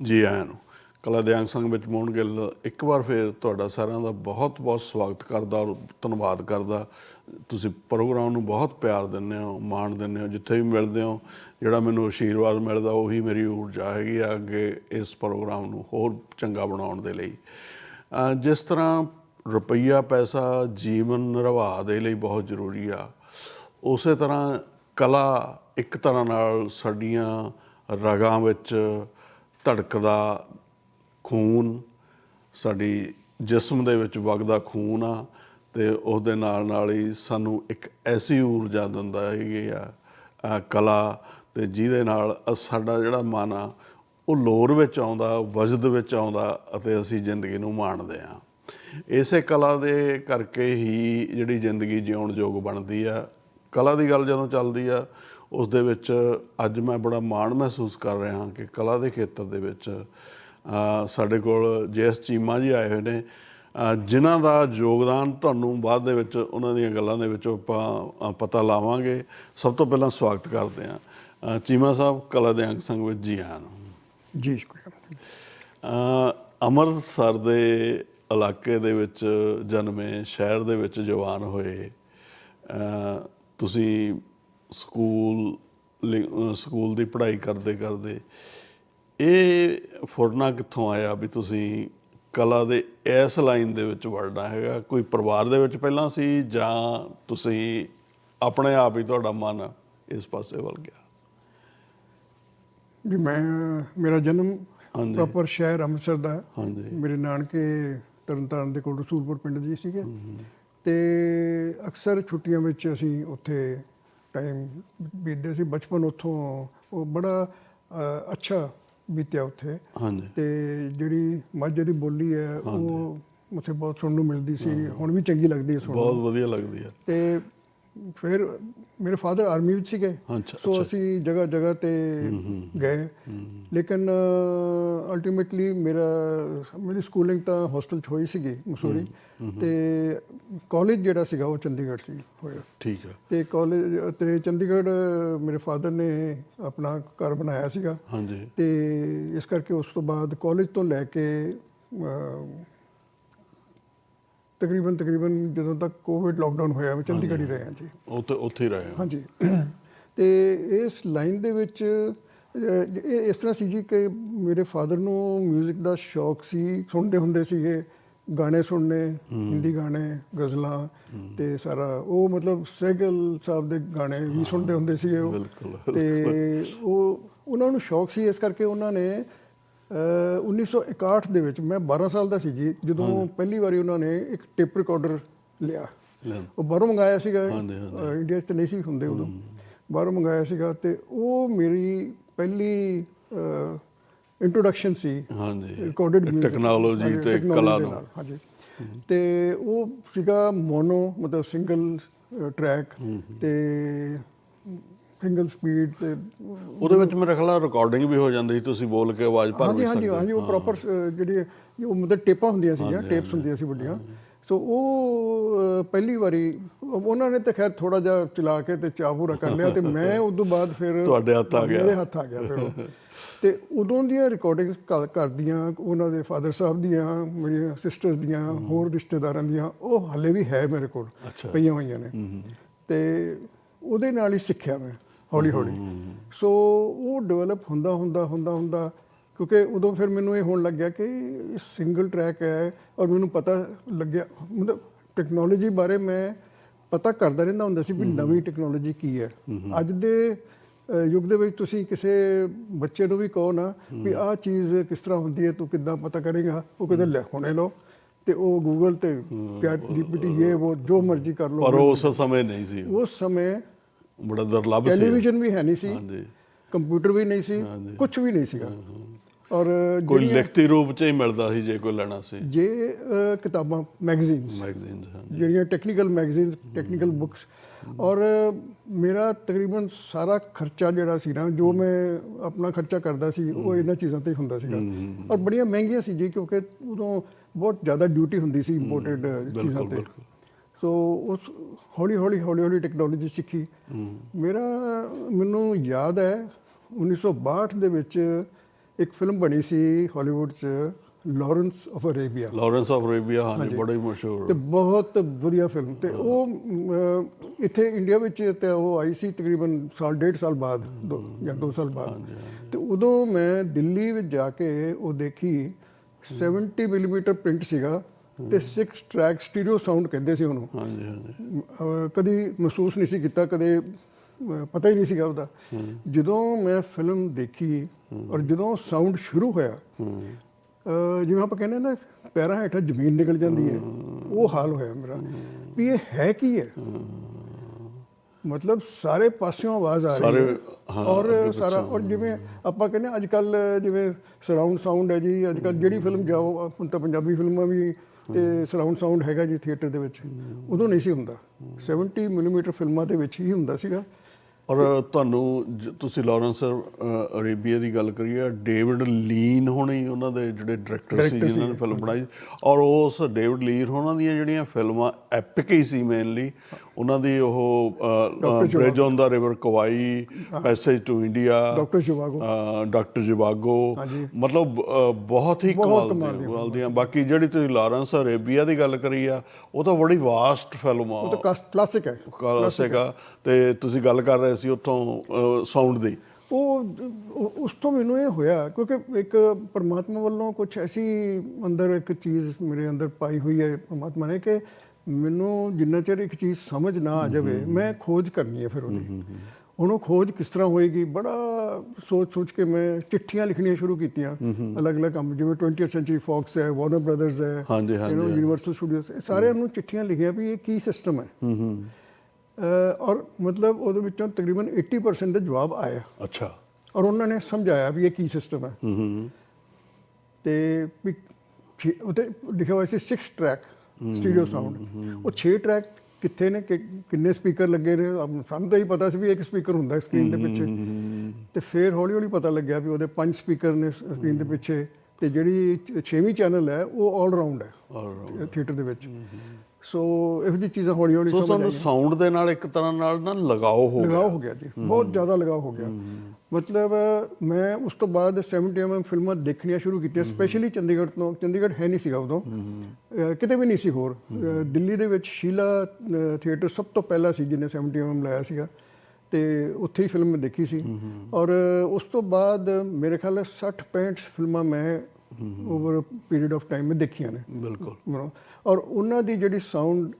ਜੀ ਆਇਆਂ ਨੂੰ। ਕਲਾ ਦਿਆਂਗ ਸੰਗ ਵਿੱਚ ਮੋਹਨ ਗਿੱਲ ਇੱਕ ਵਾਰ ਫੇਰ ਤੁਹਾਡਾ ਸਾਰਿਆਂ ਦਾ ਬਹੁਤ ਬਹੁਤ ਸਵਾਗਤ ਕਰਦਾ ਔਰ ਧੰਨਵਾਦ ਕਰਦਾ। ਤੁਸੀਂ ਪ੍ਰੋਗਰਾਮ ਨੂੰ ਬਹੁਤ ਪਿਆਰ ਦਿੰਦੇ ਹੋ, ਮਾਣ ਦਿੰਦੇ ਹੋ, ਜਿੱਥੇ ਵੀ ਮਿਲਦੇ ਹੋ, ਜਿਹੜਾ ਮੈਨੂੰ ਆਸ਼ੀਰਵਾਦ ਮਿਲਦਾ, ਉਹੀ ਮੇਰੀ ਊਰਜਾ ਹੈਗੀ ਆ ਅੱਗੇ ਇਸ ਪ੍ਰੋਗਰਾਮ ਨੂੰ ਹੋਰ ਚੰਗਾ ਬਣਾਉਣ ਦੇ ਲਈ। ਜਿਸ ਤਰ੍ਹਾਂ ਰੁਪਈਆ, ਪੈਸਾ, ਜੀਵਨ ਨਿਰਵਾਹ ਦੇ ਲਈ ਬਹੁਤ ਜ਼ਰੂਰੀ ਆ, ਉਸੇ ਤਰ੍ਹਾਂ ਕਲਾ ਇੱਕ ਤਰ੍ਹਾਂ ਨਾਲ ਸਾਡੀਆਂ ਰਗਾਂ ਵਿੱਚ ਧੜਕਦਾ ਖੂਨ, ਸਾਡੀ ਜਿਸਮ ਦੇ ਵਿੱਚ ਵਗਦਾ ਖੂਨ ਆ ਤੇ ਉਸ ਦੇ ਨਾਲ ਨਾਲ ਹੀ ਸਾਨੂੰ ਇੱਕ ਐਸੀ ਊਰਜਾ ਦਿੰਦਾ ਹੈਗੀ ਆ ਕਲਾ ਤੇ ਜਿਹਦੇ ਨਾਲ ਸਾਡਾ ਜਿਹੜਾ ਮਨ ਆ, ਉਹ ਲੋਰ ਵਿੱਚ ਆਉਂਦਾ, ਵਜਦ ਵਿੱਚ ਆਉਂਦਾ ਅਤੇ ਅਸੀਂ ਜ਼ਿੰਦਗੀ ਨੂੰ ਮਾਣਦੇ ਆ ਇਸੇ ਕਲਾ ਦੇ ਕਰਕੇ ਹੀ ਜਿਹੜੀ ਜ਼ਿੰਦਗੀ ਜਿਉਣ ਯੋਗ ਬਣਦੀ ਆ। ਕਲਾ ਦੀ ਗੱਲ ਜਦੋਂ ਚੱਲਦੀ ਆ ਉਸ ਦੇ ਵਿੱਚ ਅੱਜ ਮੈਂ ਬੜਾ ਮਾਣ ਮਹਿਸੂਸ ਕਰ ਰਿਹਾ ਹਾਂ ਕਿ ਕਲਾ ਦੇ ਖੇਤਰ ਦੇ ਵਿੱਚ ਸਾਡੇ ਕੋਲ ਜੈਸ ਚੀਮਾ ਜੀ ਆਏ ਹੋਏ ਨੇ ਜਿਨ੍ਹਾਂ ਦਾ ਯੋਗਦਾਨ ਤੁਹਾਨੂੰ ਬਾਅਦ ਦੇ ਵਿੱਚ ਉਹਨਾਂ ਦੀਆਂ ਗੱਲਾਂ ਦੇ ਵਿੱਚ ਆਪਾਂ ਪਤਾ ਲਾਵਾਂਗੇ। ਸਭ ਤੋਂ ਪਹਿਲਾਂ ਸਵਾਗਤ ਕਰਦੇ ਹਾਂ। ਚੀਮਾ ਸਾਹਿਬ ਕਲਾ ਦੇ ਅੰਗ ਸੰਘ ਵਿੱਚ ਜੀ ਆਇਆਂ ਨੂੰ। ਜੀ ਸ਼ੁਕਰੀਆ। ਅੰਮ੍ਰਿਤਸਰ ਦੇ ਇਲਾਕੇ ਦੇ ਵਿੱਚ ਜਨਮੇ ਸ਼ਹਿਰ ਦੇ ਵਿੱਚ ਜਵਾਨ ਹੋਏ ਤੁਸੀਂ ਸਕੂਲ ਸਕੂਲ ਦੀ ਪੜ੍ਹਾਈ ਕਰਦੇ ਕਰਦੇ ਇਹ ਫੁਰਨਾ ਕਿੱਥੋਂ ਆਇਆ ਵੀ ਤੁਸੀਂ ਕਲਾ ਦੇ ਇਸ ਲਾਈਨ ਦੇ ਵਿੱਚ ਵੜਨਾ ਹੈਗਾ? ਕੋਈ ਪਰਿਵਾਰ ਦੇ ਵਿੱਚ ਪਹਿਲਾਂ ਸੀ ਜਾਂ ਤੁਸੀਂ ਆਪਣੇ ਆਪ ਹੀ ਤੁਹਾਡਾ ਮਨ ਇਸ ਪਾਸੇ ਵੱਲ ਗਿਆ? ਜੀ ਮੈਂ ਮੇਰਾ ਜਨਮ। ਪ੍ਰੋਪਰ ਸ਼ਹਿਰ ਅੰਮ੍ਰਿਤਸਰ ਦਾ। ਹਾਂਜੀ। ਮੇਰੇ ਨਾਨਕੇ ਤਰਨਤਾਰਨ ਦੇ ਕੋਲ ਰਸੂਲਪੁਰ ਪਿੰਡ ਜੀ ਸੀਗੇ। ਤੇ ਅਕਸਰ ਛੁੱਟੀਆਂ ਵਿੱਚ ਅਸੀਂ ਉੱਥੇ ਟਾਈਮ ਬੀਤਦੇ ਸੀ ਬਚਪਨ ਉੱਥੋਂ ਉਹ ਬੜਾ ਅੱਛਾ ਬੀਤਿਆ ਉੱਥੇ। ਹਾਂਜੀ। ਤੇ ਜਿਹੜੀ ਮਾਝੇ ਦੀ ਬੋਲੀ ਹੈ ਉਹ ਉੱਥੇ ਬਹੁਤ ਸੁਣਨ ਨੂੰ ਮਿਲਦੀ ਸੀ ਹੁਣ ਵੀ ਚੰਗੀ ਲੱਗਦੀ ਹੈ ਸੁਣਨ। ਬਹੁਤ ਵਧੀਆ ਲੱਗਦੀ ਆ ਤੇ ਫਿਰ ਮੇਰੇ ਫਾਦਰ ਆਰਮੀ ਵਿੱਚ ਸੀਗੇ ਸੋ ਅਸੀਂ ਜਗ੍ਹਾ ਜਗ੍ਹਾ ਤੇ ਗਏ। ਲੇਕਿਨ ਅਲਟੀਮੇਟਲੀ ਮੇਰਾ ਮੇਰੀ ਸਕੂਲਿੰਗ ਤਾਂ ਹੋਸਟਲ 'ਚ ਹੋਈ ਸੀਗੀ ਮਸੂਰੀ। ਤੇ ਕਾਲਜ ਜਿਹੜਾ ਸੀਗਾ ਉਹ ਚੰਡੀਗੜ੍ਹ ਸੀ ਹੋਇਆ। ਠੀਕ ਆ। ਤੇ ਕਾਲਜ ਤੇ ਚੰਡੀਗੜ੍ਹ ਮੇਰੇ ਫਾਦਰ ਨੇ ਆਪਣਾ ਘਰ ਬਣਾਇਆ ਸੀਗਾ। ਹਾਂਜੀ। ਤੇ ਇਸ ਕਰਕੇ ਉਸ ਤੋਂ ਬਾਅਦ ਕਾਲਜ ਤੋਂ ਲੈ ਕੇ ਤਕਰੀਬਨ ਤਕਰੀਬਨ ਜਦੋਂ ਤੱਕ ਕੋਵਿਡ ਲਾਕਡਾਊਨ ਹੋਇਆ ਮੈਂ ਚੰਡੀਗੜ੍ਹ ਹੀ ਰਿਹਾ ਜੀ। ਉੱਥੇ ਉੱਥੇ ਹੀ ਰਹੇ ਹੋ। ਹਾਂਜੀ। ਤੇ ਇਸ ਲਾਈਨ ਦੇ ਵਿੱਚ ਅਹ, ਇਹ ਇਸ ਤਰ੍ਹਾਂ ਸੀ ਜੀ ਕਿ ਮੇਰੇ ਫਾਦਰ ਨੂੰ 뮤직 ਦਾ ਸ਼ੌਕ ਸੀ। ਸੁਣਦੇ ਹੁੰਦੇ ਸੀਗੇ ਗਾਣੇ ਸੁਣਨੇ ਹਿੰਦੀ ਗਾਣੇ ਗਜ਼ਲਾਂ ਤੇ ਸਾਰਾ ਉਹ ਮਤਲਬ ਸਹਿਗਲ ਸਾਹਿਬ ਦੇ ਗਾਣੇ ਵੀ ਸੁਣਦੇ ਹੁੰਦੇ ਸੀਗੇ ਉਹ। ਬਿਲਕੁਲ, ਤੇ ਉਹ ਉਹਨਾਂ ਨੂੰ ਸ਼ੌਕ ਸੀ ਇਸ ਕਰਕੇ ਉਹਨਾਂ ਨੇ 1961 ਦੇ ਵਿੱਚ ਮੈਂ 12 ਸਾਲ ਦਾ ਸੀ ਜੀ ਜਦੋਂ ਪਹਿਲੀ ਵਾਰੀ ਉਹਨਾਂ ਨੇ ਇੱਕ ਟੇਪ ਰਿਕਾਰਡਰ ਲਿਆ। ਉਹ ਬਾਹਰੋਂ ਮੰਗਾਇਆ ਸੀਗਾ ਇੰਡੀਆ 'ਚ ਤਾਂ ਨਹੀਂ ਸੀ ਹੁੰਦੇ ਉਦੋਂ। ਬਾਹਰੋਂ ਮੰਗਾਇਆ ਸੀਗਾ ਤੇ ਉਹ ਮੇਰੀ ਪਹਿਲੀ ਇੰਟਰੋਡਕਸ਼ਨ ਸੀ। ਹਾਂਜੀ। ਰਿਕਾਰਡਡ ਟੈਕਨੋਲੋਜੀ ਤੇ ਕਲਾ ਨੂੰ। ਹਾਂਜੀ। ਤੇ ਉਹ ਸੀਗਾ ਮੋਨੋ ਮਤਲਬ ਸਿੰਗਲ ਟਰੈਕ ਤੇ ਸਿੰਗਲ ਸਪੀਡ ਤੇ ਉਹਦੇ ਵਿੱਚ ਮੇਰੇ ਖਿਆਲ ਰਿਕਾਰਡਿੰਗ ਵੀ ਹੋ ਜਾਂਦੀ ਸੀ ਤੁਸੀਂ ਬੋਲ ਕੇ ਆਵਾਜ਼ ਭਰ ਵੀ ਹਾਂਜੀ ਸਕਦੇ ਹਾਂਜੀ ਉਹ ਪ੍ਰੋਪਰ ਜਿਹੜੀ ਉਹ ਮਤਲਬ ਟੇਪਾਂ ਹੁੰਦੀਆਂ ਸੀਗੀਆਂ ਟੇਪਸ ਹੁੰਦੀਆਂ ਸੀ ਵੱਡੀਆਂ। ਸੋ ਉਹ ਪਹਿਲੀ ਵਾਰੀ ਉਹ- ਉਹਨਾਂ ਨੇ ਤਾਂ ਖੈਰ ਥੋੜਾ ਜਿਹਾ ਚਲਾ ਕੇ ਤੇ ਚਾਹ ਪੂਰਾ ਕਰ ਲਿਆ ਤੇ ਮੈਂ ਉਸ ਤੋਂ ਬਾਅਦ ਫਿਰ ਤੁਹਾਡੇ ਹੱਥ ਆ ਗਿਆ। ਮੇਰੇ ਹੱਥ ਆ ਗਿਆ ਫਿਰ ਉਹ। ਤੇ ਉਦੋਂ ਦੀਆਂ ਰਿਕਾਰਡਿੰਗਸ ਕਰਦੀਆਂ ਉਹਨਾਂ ਦੇ ਫਾਦਰ ਸਾਹਿਬ ਦੀਆਂ ਮੇਰੀਆਂ ਸਿਸਟਰਸ ਦੀਆਂ ਹੋਰ ਰਿਸ਼ਤੇਦਾਰਾਂ ਦੀਆਂ ਉਹ ਹੱਲੇ ਵੀ ਹੈ ਮੇਰੇ ਕੋਲ। ਪਈਆਂ ਹੋਈਆਂ ਨੇ। ਤੇ ਉਹਦੇ ਨਾਲ ਹੀ ਸਿੱਖਿਆ ਮੈਂ। ਹੌਲੀ ਹੌਲੀ। ਸੋ ਉਹ ਡਿਵੈਲਪ ਹੁੰਦਾ ਹੁੰਦਾ ਹੁੰਦਾ ਹੁੰਦਾ ਕਿਉਂਕਿ ਉਦੋਂ ਫਿਰ ਮੈਨੂੰ ਇਹ ਹੋਣ ਲੱਗਿਆ ਕਿ ਇਹ ਸਿੰਗਲ ਟਰੈਕ ਹੈ ਔਰ ਮੈਨੂੰ ਪਤਾ ਲੱਗਿਆ ਮਤਲਬ ਟੈਕਨੋਲੋਜੀ ਬਾਰੇ ਮੈਂ ਪਤਾ ਕਰਦਾ ਰਹਿੰਦਾ ਹੁੰਦਾ ਸੀ ਵੀ ਨਵੀਂ ਟੈਕਨੋਲੋਜੀ ਕੀ ਹੈ। ਅੱਜ ਦੇ ਯੁੱਗ ਦੇ ਵਿੱਚ ਤੁਸੀਂ ਕਿਸੇ ਬੱਚੇ ਨੂੰ ਵੀ ਕਹੋ ਨਾ ਵੀ ਆਹ ਚੀਜ਼ ਕਿਸ ਤਰ੍ਹਾਂ ਹੁੰਦੀ ਹੈ ਤੂੰ ਕਿੱਦਾਂ ਪਤਾ ਕਰੇਗਾ? ਉਹ ਕਹਿੰਦਾ ਲੈ ਹੁਣੇ ਲਓ। ਤੇ ਉਹ ਗੂਗਲ ਤੇ ਚੈਟ ਜੀਪੀਟੀ ਇਹ ਉਹ ਜੋ ਮਰਜ਼ੀ ਕਰ ਲਓ। ਪਰ ਉਸ ਸਮੇਂ ਨਹੀਂ ਸੀ। ਉਸ ਸਮੇਂ ਬੜਾ ਦੁਰਲੱਭ ਸੀ। ਟੈਲੀਵਿਜ਼ਨ ਵੀ ਹੈ ਨਹੀਂ ਸੀ। ਹਾਂਜੀ। ਕੰਪਿਊਟਰ ਵੀ ਨਹੀਂ ਸੀ। ਕੁਝ ਵੀ ਨਹੀਂ ਸੀਗਾ। ਔਰ ਕੋਈ ਲਿਖਤੀ ਰੂਪ ਚ ਹੀ ਮਿਲਦਾ ਸੀ ਜੇ ਕੋਈ ਲੈਣਾ ਸੀ। ਜੇ ਕਿਤਾਬਾਂ ਮੈਗਜ਼ੀਨਸ ਮੈਗਜ਼ੀਨਸ ਹਾਂਜੀ। ਜਿਹੜੀਆਂ ਟੈਕਨੀਕਲ ਮੈਗਜ਼ੀਨਸ ਟੈਕਨੀਕਲ ਬੁੱਕਸ ਔਰ ਮੇਰਾ ਤਕਰੀਬਨ ਸਾਰਾ ਖਰਚਾ ਜਿਹੜਾ ਸੀ ਨਾ ਜੋ ਮੈਂ ਆਪਣਾ ਖਰਚਾ ਕਰਦਾ ਸੀ ਉਹ ਇਹਨਾਂ ਚੀਜ਼ਾਂ ਤੇ ਹੀ ਹੁੰਦਾ ਸੀਗਾ। ਔਰ ਬੜੀਆਂ ਮਹਿੰਗੀਆਂ ਸੀ ਜੀ ਕਿਉਂਕਿ ਉਦੋਂ ਬਹੁਤ ਜ਼ਿਆਦਾ ਡਿਊਟੀ ਹੁੰਦੀ ਸੀ ਇੰਪੋਰਟਡ ਚੀਜ਼ਾਂ ਤੇ। ਬਿਲਕੁਲ। ਸੋ ਉਸ ਹੌਲੀ ਹੌਲੀ ਹੌਲੀ ਹੌਲੀ ਟੈਕਨੋਲੋਜੀ ਸਿੱਖੀ। ਮੇਰਾ ਮੈਨੂੰ ਯਾਦ ਹੈ 1962 ਦੇ ਵਿੱਚ ਇੱਕ ਫਿਲਮ ਬਣੀ ਸੀ ਹਾਲੀਵੁੱਡ 'ਚ Lawrence of Arabia Lawrence of Arabia ਹਾਂਜੀ ਬੜਾ ਹੀ ਮਸ਼ਹੂਰ। ਤੇ ਬਹੁਤ ਵਧੀਆ ਫਿਲਮ ਤੇ ਉਹ ਇੱਥੇ ਇੰਡੀਆ ਵਿੱਚ ਤੇ ਉਹ ਆਈ ਸੀ ਤਕਰੀਬਨ ਸਾਲ ਡੇਢ ਸਾਲ ਬਾਅਦ ਦੋ- ਜਾਂ 2 ਸਾਲ ਬਾਅਦ। ਤੇ ਉਦੋਂ ਮੈਂ ਦਿੱਲੀ ਵਿੱਚ ਜਾ ਕੇ ਉਹ ਦੇਖੀ 70 ਮਿਲੀਮੀਟਰ ਪ੍ਰਿੰਟ ਸੀਗਾ। ਤੇ 6 ਟਰੈਕ ਸਟੀਰੀਓ ਸਾਊਂਡ ਕਹਿੰਦੇ ਸੀ ਉਹਨੂੰ। ਹਾਂਜੀ ਕਦੀ ਮਹਿਸੂਸ ਨਹੀਂ ਸੀ ਕੀਤਾ ਕਦੇ ਪਤਾ ਹੀ ਨਹੀਂ ਸੀਗਾ ਉਹਦਾ। ਜਦੋਂ ਮੈਂ ਫਿਲਮ ਦੇਖੀ ਔਰ ਜਦੋਂ ਸਾਊਂਡ ਸ਼ੁਰੂ ਹੋਇਆ ਜਿਵੇਂ ਆਪਾਂ ਕਹਿੰਦੇ ਨਾ ਪੈਰਾਂ ਹੇਠਾਂ ਜ਼ਮੀਨ ਨਿਕਲ ਜਾਂਦੀ ਹੈ। ਉਹ ਹਾਲ ਹੋਇਆ ਮੇਰਾ। ਵੀ ਇਹ ਹੈ ਕੀ ਹੈ? ਮਤਲਬ ਸਾਰੇ ਪਾਸਿਓਂ ਆਵਾਜ਼ ਆ ਰਹੀ ਹੈ। ਔਰ ਸਾਰਾ ਔਰ ਜਿਵੇਂ ਆਪਾਂ ਕਹਿੰਦੇ ਅੱਜ ਕੱਲ ਜਿਵੇਂ ਸਰਾਊਂਡ ਸਾਊਂਡ ਹੈ ਜੀ ਅੱਜ ਕੱਲ ਜਿਹੜੀ ਫਿਲਮ ਜਾਓ ਹੁਣ ਤਾਂ ਪੰਜਾਬੀ ਫਿਲਮਾਂ ਵੀ ਤੇ ਸਰਾਊਂਡ ਸਾਊਂਡ ਹੈਗਾ ਜੀ ਥੀਏਟਰ ਦੇ ਵਿੱਚ। ਉਦੋਂ ਨਹੀਂ ਸੀ ਹੁੰਦਾ। 70 ਮਿਲੀਮੀਟਰ ਫਿਲਮਾਂ ਦੇ ਵਿੱਚ ਹੀ ਹੁੰਦਾ ਸੀਗਾ। ਔਰ ਤੁਹਾਨੂੰ ਤੁਸੀਂ ਲਾਰੈਂਸ ਅਰੇਬੀਆ ਦੀ ਗੱਲ ਕਰੀ ਆ ਡੇਵਿਡ ਲੀਨ ਹੋਣੀ ਉਹਨਾਂ ਦੇ ਜਿਹੜੇ ਡਾਇਰੈਕਟਰ ਸੀ ਜਿਨ੍ਹਾਂ ਨੇ ਫਿਲਮ ਬਣਾਈ। ਔਰ ਉਸ ਡੇਵਿਡ ਲੀਨ ਉਹਨਾਂ ਦੀਆਂ ਜਿਹੜੀਆਂ ਫਿਲਮਾਂ ਐਪਿਕ ਹੀ ਸੀ ਮੇਨਲੀ ਉਹਨਾਂ ਦੀ ਉਹ. Bridge on the river Kwai passage to India doctor Zhivago. Doctor Zhivago. ਮਤਲਬ ਬਹੁਤ ਹੀ ਕਮਾਲ ਦੀਆਂ ਬਾਕੀ ਜਿਹੜੀ ਤੁਸੀਂ ਲਾਰੈਂਸ ਅਰੇਬੀਆ ਦੀ ਗੱਲ ਕਰੀ ਆ ਉਹ ਤਾਂ ਬੜੀ ਵਾਸਟ ਫਿਲਮ ਆ। ਉਹ ਤਾਂ ਕਲਾਸਿਕ ਹੈ। ਕਲਾਸਿਕ ਆ। ਤੇ ਤੁਸੀਂ ਗੱਲ ਕਰ ਰਹੇ ਸੀ ਉੱਥੋਂ ਸਾਊਂਡ ਦੀ। ਉਹ- ਉਸ ਤੋਂ ਮੈਨੂੰ ਇਹ ਹੋਇਆ ਕਿਉਂਕਿ ਇੱਕ ਪਰਮਾਤਮਾ ਵੱਲੋਂ ਕੁਝ ਐਸੀ ਅੰਦਰ ਇੱਕ ਚੀਜ਼ ਮੇਰੇ ਅੰਦਰ ਪਾਈ ਹੋਈ ਹੈ ਪਰਮਾਤਮਾ ਨੇ ਕਿ ਮੈਨੂੰ ਜਿੰਨਾ ਚਿਰ ਇੱਕ ਚੀਜ਼ ਸਮਝ ਨਾ ਆ ਜਾਵੇ ਮੈਂ ਖੋਜ ਕਰਨੀ ਹੈ ਫਿਰ ਉਹਦੀ। ਹੁਣ ਉਹ ਖੋਜ ਕਿਸ ਤਰ੍ਹਾਂ ਹੋਏਗੀ? ਬੜਾ ਸੋਚ ਸੋਚ ਕੇ ਮੈਂ ਚਿੱਠੀਆਂ ਲਿਖਣੀਆਂ ਸ਼ੁਰੂ ਕੀਤੀਆਂ। ਅਲੱਗ-ਅਲੱਗ ਕੰਮ ਜਿਵੇਂ 20th ਸੈਂਚੁਰੀ ਫੌਕਸ ਹੈ ਵਾਰਨਰ ਬ੍ਰਦਰਜ਼ ਹੈ ਹਾਂਜੀ, ਹਾਂਜੀ। ਯੂਨੀਵਰਸਲ ਸਟੂਡੀਓਜ਼ ਇਹ ਸਾਰਿਆਂ ਨੂੰ ਚਿੱਠੀਆਂ ਲਿਖੀਆਂ ਵੀ ਇਹ ਕੀ ਸਿਸਟਮ ਹੈ। ਹੂੰ ਹੂੰ। ਅਹ ਔਰ ਮਤਲਬ ਉਹਦੇ ਵਿੱਚੋਂ ਤਕਰੀਬਨ 80% ਦਾ ਜਵਾਬ ਆਇਆ ਅੱਛਾ। ਔਰ ਉਹਨਾਂ ਨੇ ਸਮਝਾਇਆ ਵੀ ਇਹ ਕੀ ਸਿਸਟਮ ਹੈ। ਹੂੰ ਹੂੰ ਤੇ ਲਿਖਿਆ ਹੋਇਆ ਸੀ 6 ਟਰੈਕ ਸਟੀਰੀਓ ਸਾਊਂਡ। ਉਹ 6 ਟਰੈਕ ਕਿੱਥੇ ਨੇ ਕਿ- ਕਿੰਨੇ ਸਪੀਕਰ ਲੱਗੇ ਨੇ ਸਾਨੂੰ ਤਾਂ ਹੀ ਪਤਾ ਸੀ ਵੀ ਇੱਕ ਸਪੀਕਰ ਹੁੰਦਾ ਸਕਰੀਨ ਦੇ ਪਿੱਛੇ। ਤੇ ਫਿਰ ਹੌਲੀ ਹੌਲੀ ਪਤਾ ਲੱਗਿਆ ਵੀ ਉਹਦੇ ਪੰਜ ਸਪੀਕਰ ਨੇ ਸਕਰੀਨ ਦੇ ਪਿੱਛੇ। ਤੇ ਜਿਹੜੀ 6ਵੀਂ ਚੈਨਲ ਹੈ ਉਹ ਆਲ ਰਾਊਂਡ ਹੈ। ਥੀਏਟਰ ਦੇ ਵਿੱਚ। ਸੋ ਇਹੋ ਜਿਹੀ ਚੀਜ਼ਾਂ ਹੌਲੀ ਹੌਲੀ ਸੋ ਸਮਝ ਤੁਹਾਨੂੰ ਆਈਆਂ ਸਾਊਂਡ ਦੇ ਨਾਲ ਇੱਕ ਤਰ੍ਹਾਂ ਨਾਲ ਨਾ ਲਗਾਓ ਹੋ ਗਿਆ। ਲਗਾਓ ਹੋ ਗਿਆ ਜੀ। ਬਹੁਤ ਜ਼ਿਆਦਾ ਲਗਾਓ ਹੋ ਗਿਆ। ਮਤਲਬ ਮੈਂ ਉਸ ਤੋਂ ਬਾਅਦ 70 ਐਮਐਮ ਫਿਲਮਾਂ ਦੇਖਣੀਆਂ ਸ਼ੁਰੂ ਕੀਤੀਆਂ ਸਪੈਸ਼ਲੀ ਚੰਡੀਗੜ੍ਹ ਤੋਂ। ਚੰਡੀਗੜ੍ਹ ਹੈ ਨਹੀਂ ਸੀਗਾ ਉਦੋਂ। ਅਹ ਕਿਤੇ ਵੀ ਨਹੀਂ ਸੀ ਹੋਰ। ਅਹ ਦਿੱਲੀ ਦੇ ਵਿੱਚ ਸ਼ੀਲਾ ਥੀਏਟਰ ਸਭ ਤੋਂ ਪਹਿਲਾ ਸੀ ਜਿਹਨੇ 70 ਐਮਐਮ ਲਾਇਆ ਸੀਗਾ। ਤੇ ਉੱਥੇ ਹੀ ਫਿਲਮ ਮੈਂ ਦੇਖੀ ਸੀ। ਔਰ ਉਸ ਤੋਂ ਬਾਅਦ ਮੇਰੇ ਖਿਆਲ ਨਾਲ 60 65 ਫਿਲਮਾਂ ਮੈਂ ਓਵਰ ਪੀਰੀਅਡ ਆਫ ਟਾਈਮ ਮੈਂ ਦੇਖੀਆਂ ਨੇ। ਬਿਲਕੁਲ। ਔਰ ਉਹਨਾਂ ਦੀ ਜਿਹੜੀ ਸਾਊਂਡ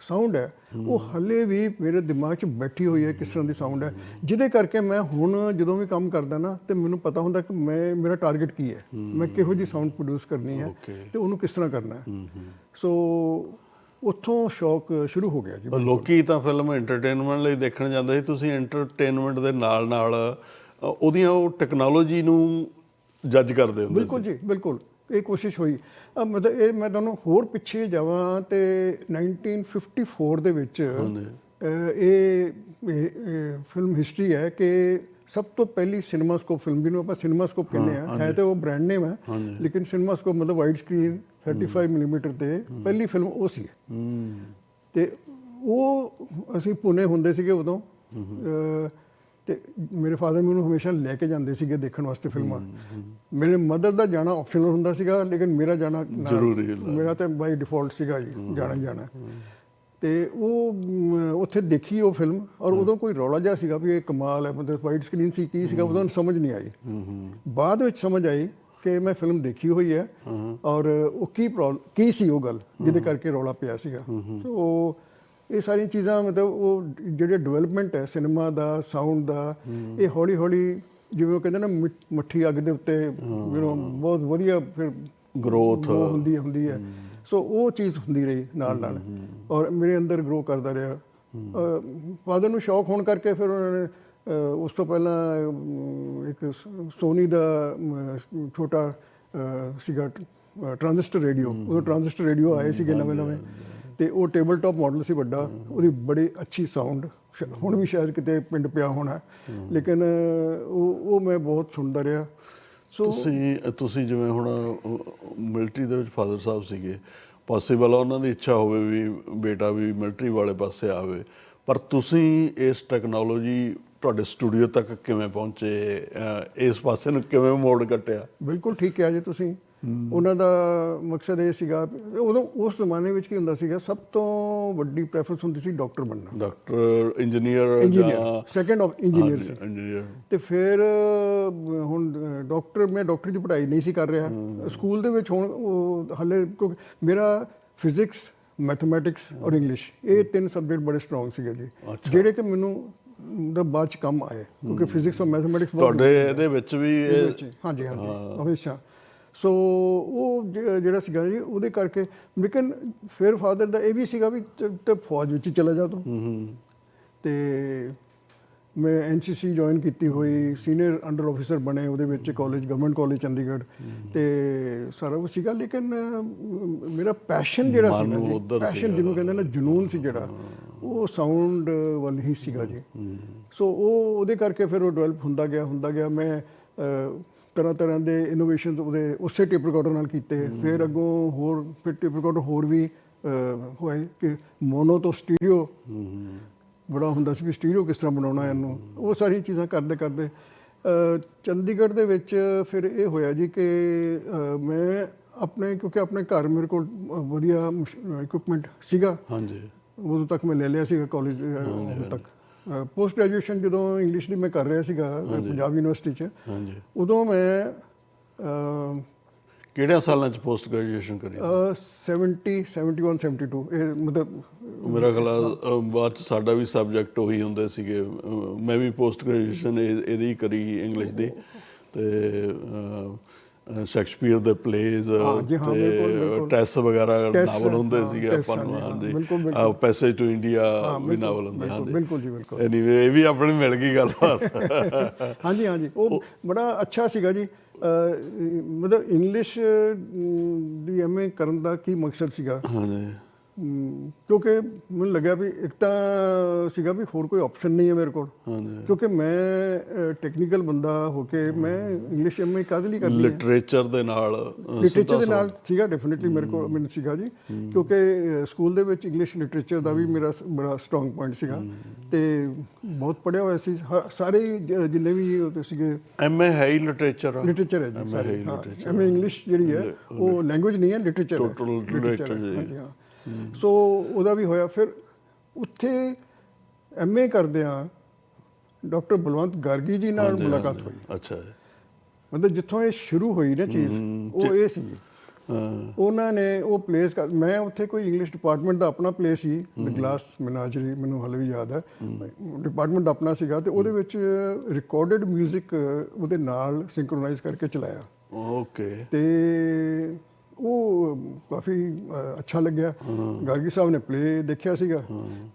ਸਾਊਂਡ ਹੈ ਉਹ ਹੱਲੇ ਵੀ ਮੇਰੇ ਦਿਮਾਗ 'ਚ ਬੈਠੀ ਹੋਈ ਹੈ ਕਿਸ ਤਰ੍ਹਾਂ ਦੀ ਸਾਊਂਡ ਹੈ। ਜਿਹਦੇ ਕਰਕੇ ਮੈਂ ਹੁਣ ਜਦੋਂ ਵੀ ਕੰਮ ਕਰਦਾ ਨਾ ਤੇ ਮੈਨੂੰ ਪਤਾ ਹੁੰਦਾ ਕਿ ਮੈਂ ਮੇਰਾ ਟਾਰਗੇਟ ਕੀ ਹੈ। ਮੈਂ ਕਿਹੋ ਜੀ ਸਾਊਂਡ ਪ੍ਰੋਡਿਊਸ ਕਰਨੀ ਹੈ. ਤੇ ਉਹਨੂੰ ਕਿਸ ਤਰ੍ਹਾਂ ਕਰਨਾ ਹੈ। ਸੋ ਉੱਥੋਂ ਸ਼ੌਕ ਸ਼ੁਰੂ ਹੋ ਗਿਆ ਜੀ। ਲੋਕੀ ਤਾਂ ਫਿਲਮ ਐਂਟਰਟੇਨਮੈਂਟ ਲਈ ਦੇਖਣ ਜਾਂਦੇ ਸੀ ਤੁਸੀਂ ਐਂਟਰਟੇਨਮੈਂਟ ਦੇ ਨਾਲ ਨਾਲ ਉਹਦੀਆਂ ਉਹ ਟੈਕਨੋਲੋਜੀ ਨੂੰ ਜੱਜ ਕਰਦੇ ਹੁੰਦੇ ਬਿਲਕੁਲ ਜੀ ਬਿਲਕੁਲ। ਇਹ ਕੋਸ਼ਿਸ਼ ਹੋਈ। ਮਤਲਬ ਇਹ ਮੈਂ ਤੁਹਾਨੂੰ ਹੋਰ ਪਿੱਛੇ ਜਾਵਾਂ ਤੇ 1954 ਦੇ ਵਿੱਚ ਇਹ ਫਿਲਮ ਹਿਸਟਰੀ ਹੈ ਕਿ ਸਭ ਤੋਂ ਪਹਿਲੀ ਸਿਨੇਮਾਸਕੋਪ ਫਿਲਮ ਜਿਹਨੂੰ ਆਪਾਂ ਸਿਨੇਮਾਸਕੋਪ ਕਹਿੰਦੇ ਆ ਹੈ ਤੇ ਉਹ ਬ੍ਰਾਂਡ ਨੇਮ ਹੈ। ਲੇਕਿਨ ਸਿਨੇਮਾਸਕੋਪ ਮਤਲਬ ਵਾਈਡ ਸਕਰੀਨ 35 ਮਿਲੀਮੀਟਰ ਤੇ ਪਹਿਲੀ ਫਿਲਮ ਉਹ ਸੀ। ਤੇ ਉਹ ਅਸੀਂ ਪੁਨੇ ਹੁੰਦੇ ਸੀਗੇ ਉਦੋਂ। ਤੇ ਮੇਰੇ ਫਾਦਰ ਮੈਨੂੰ ਹਮੇਸ਼ਾ ਲੈ ਕੇ ਜਾਂਦੇ ਸੀਗੇ ਦੇਖਣ ਵਾਸਤੇ ਫਿਲਮਾਂ। ਮੇਰੇ ਮਦਰ ਦਾ ਜਾਣਾ ਆਪਸ਼ਨਲ ਹੁੰਦਾ ਸੀਗਾ ਲੇਕਿਨ ਮੇਰਾ ਜਾਣਾ ਜ਼ਰੂਰੀ ਹੁੰਦਾ। ਮੇਰਾ ਤਾਂ ਬਾਈ ਡਿਫਾਲਟ ਸੀਗਾ ਜੀ ਜਾਣਾ ਹੀ ਜਾਣਾ। ਤੇ ਉਹ ਉੱਥੇ ਦੇਖੀ ਉਹ ਫਿਲਮ ਔਰ ਉਦੋਂ ਕੋਈ ਰੌਲਾ ਜਿਹਾ ਸੀਗਾ ਵੀ ਇਹ ਕਮਾਲ ਹੈ ਮਤਲਬ ਵਾਈਡ ਸਕਰੀਨ ਸੀ ਕੀ ਸੀਗਾ ਉਦੋਂ ਸਮਝ ਨਹੀਂ ਆਈ। ਬਾਅਦ ਵਿੱਚ ਸਮਝ ਆਈ ਕਿ ਮੈਂ ਫਿਲਮ ਦੇਖੀ ਹੋਈ ਹੈ ਔਰ ਉਹ ਕੀ ਪ੍ਰੋਬਲਮ ਕੀ ਸੀ ਉਹ ਗੱਲ ਜਿਹਦੇ ਕਰਕੇ ਰੌਲਾ ਪਿਆ ਸੀਗਾ। ਸੋ ਇਹ ਸਾਰੀਆਂ ਚੀਜ਼ਾਂ ਮਤਲਬ ਉਹ ਜਿਹੜੇ ਡਿਵੈਲਪਮੈਂਟ ਹੈ ਸਿਨੇਮਾ ਦਾ ਸਾਊਂਡ ਦਾ ਇਹ ਹੌਲੀ ਹੌਲੀ ਜਿਵੇਂ ਉਹ ਕਹਿੰਦੇ ਨਾ ਮਿੱਠ- ਅੱਗ ਦੇ ਉੱਤੇ ਯੂ نو ਬਹੁਤ ਵਧੀਆ ਫਿਰ grow ਹੁੰਦੀ ਹੁੰਦੀ ਹੈ। ਸੋ ਉਹ ਚੀਜ਼ ਹੁੰਦੀ ਰਹੀ ਨਾਲ ਨਾਲ ਔਰ ਮੇਰੇ ਅੰਦਰ ਗਰੋ ਕਰਦਾ ਰਿਹਾ। ਫਾਦਰ ਨੂੰ ਸ਼ੌਕ ਹੋਣ ਕਰਕੇ ਫਿਰ ਉਹਨਾਂ ਨੇ ਉਸ ਤੋਂ ਪਹਿਲਾਂ ਇੱਕ ਸੋਨੀ ਦਾ ਛੋਟਾ ਸੀਗਾ ਟ੍ਰਾਂਜ਼ਿਸਟਰ ਰੇਡੀਓ ਉਹ ਟ੍ਰਾਂਜ਼ਿਸਟਰ ਰੇਡੀਓ ਆਏ ਸੀਗੇ ਨਵੇਂ ਨਵੇਂ ਤੇ ਉਹ ਟੇਬਲ ਟਾਪ ਮਾਡਲ ਸੀ ਵੱਡਾ, ਉਹਦੀ ਬੜੀ ਅੱਛੀ ਸਾਊਂਡ ਹੁਣ ਵੀ ਸ਼ਾਇਦ ਕਿਤੇ ਪਿੰਡ ਪਿਆ ਹੋਣਾ ਲੇਕਿਨ, ਉਹ ਉਹ ਮੈਂ ਬਹੁਤ ਸੁਣਦਾ ਰਿਹਾ। ਸੋ ਤੁਸੀਂ ਤੁਸੀਂ ਜਿਵੇਂ ਹੁਣ, ਮਿਲਟਰੀ ਦੇ ਵਿੱਚ ਫਾਦਰ ਸਾਹਿਬ ਸੀਗੇ ਪੋਸੀਬਲ ਉਹਨਾਂ ਦੀ ਇੱਛਾ ਹੋਵੇ ਵੀ ਬੇਟਾ ਵੀ ਮਿਲਟਰੀ ਵਾਲੇ ਪਾਸੇ ਆਵੇ, ਪਰ ਤੁਸੀਂ ਇਸ ਟੈਕਨੋਲੋਜੀ ਤੁਹਾਡੇ ਸਟੂਡੀਓ ਤੱਕ ਕਿਵੇਂ ਪਹੁੰਚੇ? ਇਸ ਪਾਸੇ ਨੂੰ ਕਿਵੇਂ ਮੋੜ ਕੱਟਿਆ? ਬਿਲਕੁਲ ਠੀਕ ਕਿਹਾ ਜੀ ਤੁਸੀਂ। ਉਹਨਾਂ ਦਾ ਮਕਸਦ ਇਹ ਸੀਗਾ ਉਦੋਂ ਉਸ ਜ਼ਮਾਨੇ ਵਿੱਚ ਕੀ ਹੁੰਦਾ ਸੀਗਾ ਸਭ ਤੋਂ ਵੱਡੀ ਪ੍ਰੈਫਰੈਂਸ ਹੁੰਦੀ ਸੀ ਡਾਕਟਰ ਬਣਨਾ। Doctor engineer engineer second of engineer C. Engineer ਤੇ ਫਿਰ ਹੁਣ ਡਾਕਟਰ ਮੈਂ ਡਾਕਟਰੀ ਦੀ ਪੜ੍ਹਾਈ ਨਹੀਂ ਸੀ ਕਰ ਰਿਹਾ। ਸਕੂਲ ਦੇ ਵਿੱਚ ਹੁਣ ਹਾਲੇ ਕਿਉਂਕਿ ਮੇਰਾ ਫਿਜ਼ਿਕਸ ਮੈਥਮੈਟਿਕਸ ਔਰ ਇੰਗਲਿਸ਼ ਇਹ ਤਿੰਨ ਸਬਜੈਕਟ ਬੜੇ ਸਟਰੋਂਗ ਸੀਗੇ ਜੀ। ਜਿਹੜੇ ਕਿ ਮੈਨੂੰ ਦਾ ਬਾਅਦ ਚ ਕੰਮ ਆਏ ਕਿਉਂਕਿ ਫਿਜ਼ਿਕਸ ਔਰ ਮੈਥਮੈਟਿਕਸ ਤੁਹਾਡੇ ਇਹਦੇ ਵਿੱਚ ਵੀ ਇਹ। ਹਾਂਜੀ ਹਾਂਜੀ ਹਮੇਸ਼ਾ। ਸੋ ਉਹ ਜਿਹੜਾ ਸੀਗਾ ਜੀ ਉਹਦੇ ਕਰਕੇ ਲੇਕਿਨ ਫਿਰ ਫਾਦਰ ਦਾ ਇਹ ਵੀ ਸੀਗਾ ਵੀ ਤੇ- ਫੌਜ ਵਿੱਚ ਚਲਾ ਜਾ ਤੂੰ। ਤੇ ਮੈਂ ਐਨਸੀਸੀ ਜੁਆਇਨ ਕੀਤੀ ਹੋਈ ਸੀਨੀਅਰ ਅੰਡਰ ਆਫੀਸਰ ਬਣੇ ਉਹਦੇ ਵਿੱਚ ਕਾਲਜ ਗਵਰਨਮੈਂਟ ਕਾਲਜ ਚੰਡੀਗੜ੍ਹ। ਤੇ ਸਾਰਾ ਕੁਛ ਸੀਗਾ ਲੇਕਿਨ ਮੇਰਾ ਪੈਸ਼ਨ ਜਿਹੜਾ ਉੱਧਰ ਪੈਸ਼ਨ ਜਿਹਨੂੰ ਕਹਿੰਦੇ ਨਾ ਜਨੂਨ ਸੀ ਜਿਹੜਾ। ਉਹ ਸਾਊਂਡ ਵੱਲ ਹੀ ਸੀਗਾ ਜੀ। ਸੋ ਉਹ ਉਹਦੇ ਕਰਕੇ ਫਿਰ ਉਹ ਡਿਵੈਲਪ ਹੁੰਦਾ ਗਿਆ ਹੁੰਦਾ ਗਿਆ। ਮੈਂ ਤਰ੍ਹਾਂ ਤਰ੍ਹਾਂ ਦੇ ਇਨੋਵੇਸ਼ਨਸ ਉਹਦੇ ਉਸੇ ਟੇਪ ਰਿਕਾਰਡਰ ਨਾਲ ਕੀਤੇ। ਫਿਰ ਅੱਗੋਂ ਹੋਰ ਫਿਰ ਟੇਪ ਰਿਕਾਰਡਰ ਹੋਰ ਵੀ ਅਹ, ਹੋਏ ਕਿ ਮੋਨੋ ਤੋਂ ਸਟੀਰੀਓ ਬੜਾ ਹੁੰਦਾ ਸੀ ਵੀ ਸਟੀਰੀਓ ਕਿਸ ਤਰ੍ਹਾਂ ਬਣਾਉਣਾ ਇਹਨੂੰ। ਉਹ ਸਾਰੀਆਂ ਚੀਜ਼ਾਂ ਕਰਦੇ ਕਰਦੇ ਚੰਡੀਗੜ੍ਹ ਦੇ ਵਿੱਚ ਫਿਰ ਇਹ ਹੋਇਆ ਜੀ ਕਿ ਮੈਂ ਆਪਣੇ ਕਿਉਂਕਿ ਆਪਣੇ ਘਰ ਮੇਰੇ ਕੋਲ ਅਹ, ਵਧੀਆ ਇਕਵਿਪਮੈਂਟ ਸੀਗਾ। ਹਾਂਜੀ। ਉਦੋਂ ਤੱਕ ਮੈਂ ਲੈ ਲਿਆ ਸੀਗਾ ਕਾਲਜ ਉਦੋਂ ਤੱਕ। ਪੋਸਟ ਗ੍ਰੈਜੂਏਸ਼ਨ ਜਦੋਂ ਇੰਗਲਿਸ਼ ਦੀ ਮੈਂ ਕਰ ਰਿਹਾ ਸੀਗਾ ਪੰਜਾਬ ਯੂਨੀਵਰਸਿਟੀ 'ਚ ਹਾਂਜੀ। ਉਦੋਂ ਮੈਂ ਅਹ, ਕਿਹੜਿਆਂ ਸਾਲਾਂ ਚ ਪੋਸਟ ਗ੍ਰੈਜੂਏਸ਼ਨ ਕਰੀ? ਅਹ, 70 71 72 ਇਹ ਮਤਲਬ ਮੇਰਾ ਖਿਆਲ ਬਾਅਦ ਚ ਸਾਡਾ ਵੀ ਸਬਜੈਕਟ ਉਹੀ ਹੁੰਦੇ ਸੀਗੇ ਮੈਂ ਵੀ ਪੋਸਟ ਗ੍ਰੈਜੂਏਸ਼ਨ ਇਹਦੀ ਕਰੀ ਇੰਗਲਿਸ਼ ਦੀ। ਤੇ ਸ਼ੈਕਸਪੀਅਰ ਦੇ ਪਲੇਜ਼ ਤੇ। ਟੈਸ ਵਗੈਰਾ ਨਾਵਲ ਹੁੰਦੇ ਸੀਗੇ ਆਪਾਂ ਨੂੰ ਹਾਂਜੀ। ਪੈਸੇਜ ਟੂ ਇੰਡੀਆ ਵੀ ਨਾਵਲ ਹੁੰਦੇ ਹਾਂਜੀ। ਬਿਲਕੁਲ ਜੀ, ਬਿਲਕੁਲ। ਐਨੀਵੇ ਇਹ ਵੀ ਆਪਣੀ ਮਿਲ ਗਈ ਗੱਲਬਾਤ ਹਾਂਜੀ ਹਾਂਜੀ। ਉਹ ਬੜਾ ਅੱਛਾ ਸੀਗਾ ਜੀ। ਮਤਲਬ ਇੰਗਲਿਸ਼ ਦੀ ਐਮਏ ਕਰਨ ਦਾ ਕੀ ਮਕਸਦ ਸੀਗਾ? ਹਾਂਜੀ। ਕਿਉਂਕਿ ਮੈਨੂੰ ਲੱਗਿਆ ਵੀ ਇੱਕ ਤਾਂ ਸੀਗਾ ਵੀ ਹੋਰ ਕੋਈ ਆਪਸ਼ਨ ਨਹੀਂ ਹੈ ਮੇਰੇ ਕੋਲ। ਹਾਂਜੀ। ਕਿਉਂਕਿ ਮੈਂ ਟੈਕਨੀਕਲ ਬੰਦਾ ਹੋ ਕੇ ਮੈਂ ਇੰਗਲਿਸ਼ ਐਮਏ ਕਾਹਦੇ ਲਈ ਕਰਨੀ ਹੈ? ਲਿਟਰੇਚਰ ਦੇ ਨਾਲ ਲਿਟਰੇਚਰ ਦੇ ਨਾਲ ਸੀਗਾ ਡੈਫੀਨਿਟਲੀ ਮੇਰੇ ਕੋਲ ਮੈਨੂੰ ਸੀਗਾ ਜੀ। ਕਿਉਂਕਿ ਸਕੂਲ ਦੇ ਵਿੱਚ ਇੰਗਲਿਸ਼ ਲਿਟਰੇਚਰ ਦਾ ਵੀ ਮੇਰਾ ਸ- ਬੜਾ ਸਟਰੋਂਗ ਪੁਆਇੰਟ ਸੀਗਾ। ਤੇ ਬਹੁਤ ਪੜਿਆ ਹੋਇਆ ਸੀ। ਸਾਰੇ ਜ- ਜਿੰਨੇ ਵੀ ਉਹਦੇ ਸੀਗੇ ਐਮਏ ਹੈ ਹੀ ਲਿਟਰੇਚਰ ਲਿਟਰੇਚਰ ਹੈ ਜੀ ਸਾਰੇ। ਹੈ ਹਾਂ literature। ਐਮਏ ਇੰਗਲਿਸ਼ ਜਿਹੜੀ ਹੈ ਉਹ ਲੈਂਗੁਏਜ ਨਹੀਂ ਹੈ ਲਿਟਰੇਚਰ ਹੈ। Total ਸੋ ਉਹਦਾ ਵੀ ਹੋਇਆ। ਫਿਰ ਉੱਥੇ ਐਮਏ ਕਰਦਿਆਂ ਡਾਕਟਰ ਬਲਵੰਤ ਗਾਰਗੀ ਜੀ ਨਾਲ ਮੁਲਾਕਾਤ। ਹੋਈ। ਅੱਛਾ। ਮਤਲਬ ਜਿੱਥੋਂ ਇਹ ਸ਼ੁਰੂ ਹੋਈ ਨਾ ਚੀਜ਼ ਉਹ ਇਹ ਸੀ ਉਹਨਾਂ ਨੇ ਉਹ ਪਲੇਸ ਮੈਂ ਉੱਥੇ ਕੋਈ ਇੰਗਲਿਸ਼ ਡਿਪਾਰਟਮੈਂਟ ਦਾ ਆਪਣਾ ਪਲੇਸ ਸੀ ਦ ਗਲਾਸ ਮੈਨਾਜਰੀ ਮੈਨੂੰ ਹਾਲੇ ਵੀ ਯਾਦ ਹੈ। ਡਿਪਾਰਟਮੈਂਟ ਆਪਣਾ ਸੀਗਾ ਤੇ ਉਹਦੇ ਵਿੱਚ ਰਿਕਾਰਡਡ 뮤직 ਉਹਦੇ ਨਾਲ ਸਿੰਕਰੋਨਾਈਜ਼ ਕਰਕੇ ਚਲਾਇਆ। ਓਕੇ ਤੇ ਉਹ ਕਾਫੀ ਅ, ਅੱਛਾ ਲੱਗਿਆ। ਗਾਰਗੀ ਸਾਹਿਬ ਨੇ ਪਲੇ ਦੇਖਿਆ ਸੀਗਾ।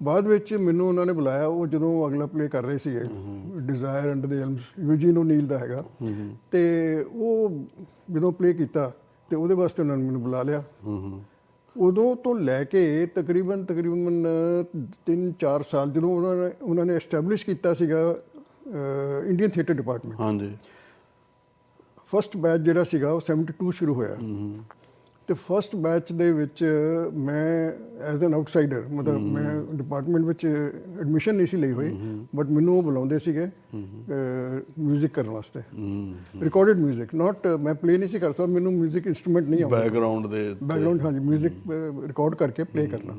ਬਾਅਦ ਵਿੱਚ ਮੈਨੂੰ ਉਹਨਾਂ ਨੇ ਬੁਲਾਇਆ ਉਹ ਜਦੋਂ ਅਗਲਾ ਪਲੇ ਕਰ ਰਹੇ ਸੀਗੇ ਡਿਜ਼ਾਇਰ ਅੰਡਰ ਦੇ ਐਲਮਸ ਯੂਜੀਨ ਓਨੀਲ ਦਾ ਹੈਗਾ। ਤੇ ਉਹ ਜਦੋਂ ਪਲੇ ਕੀਤਾ ਤੇ ਉਹਦੇ ਵਾਸਤੇ ਉਹਨਾਂ ਨੇ ਮੈਨੂੰ ਬੁਲਾ ਲਿਆ। ਉਦੋਂ ਤੋਂ ਲੈ ਕੇ ਤਕਰੀਬਨ ਤਕਰੀਬਨ 3-4 ਸਾਲ ਜਦੋਂ ਉਹਨਾਂ ਨੇ ਉਹਨਾਂ ਨੇ ਐਸਟੈਬਲਿਸ਼ ਕੀਤਾ ਸੀਗਾ ਇੰਡੀਅਨ ਥੀਏਟਰ ਡਿਪਾਰਟਮੈਂਟ ਹਾਂਜੀ। ਫਸਟ ਬੈਚ ਜਿਹੜਾ ਸੀਗਾ ਉਹ 72 ਸ਼ੁਰੂ ਹੋਇਆ। ਤੇ ਫਸਟ ਬੈਚ ਦੇ ਵਿੱਚ ਮੈਂ ਐਜ਼ ਐਨ ਆਊਟਸਾਈਡਰ ਮਤਲਬ ਮੈਂ ਡਿਪਾਰਟਮੈਂਟ ਵਿੱਚ ਐਡਮਿਸ਼ਨ ਨਹੀਂ ਸੀ ਲਈ ਹੋਈ ਬਟ ਮੈਨੂੰ ਉਹ ਬੁਲਾਉਂਦੇ ਸੀਗੇ 뮤직 ਕਰਨ ਵਾਸਤੇ ਰਿਕਾਰਡਡ 뮤직 ਨਾਟ ਮੈਂ ਪਲੇ ਨਹੀਂ ਸੀ ਕਰ ਸਕਦਾ ਮੈਨੂੰ 뮤직 ਇਨਸਟਰੂਮੈਂਟ ਨਹੀਂ ਆਉਂਦਾ ਬੈਕਗ੍ਰਾਉਂਡ ਦੇ ਬੈਕਗ੍ਰਾਉਂਡ ਹਾਂਜੀ 뮤직 ਰਿਕਾਰਡ ਕਰਕੇ ਪਲੇ ਕਰਨਾ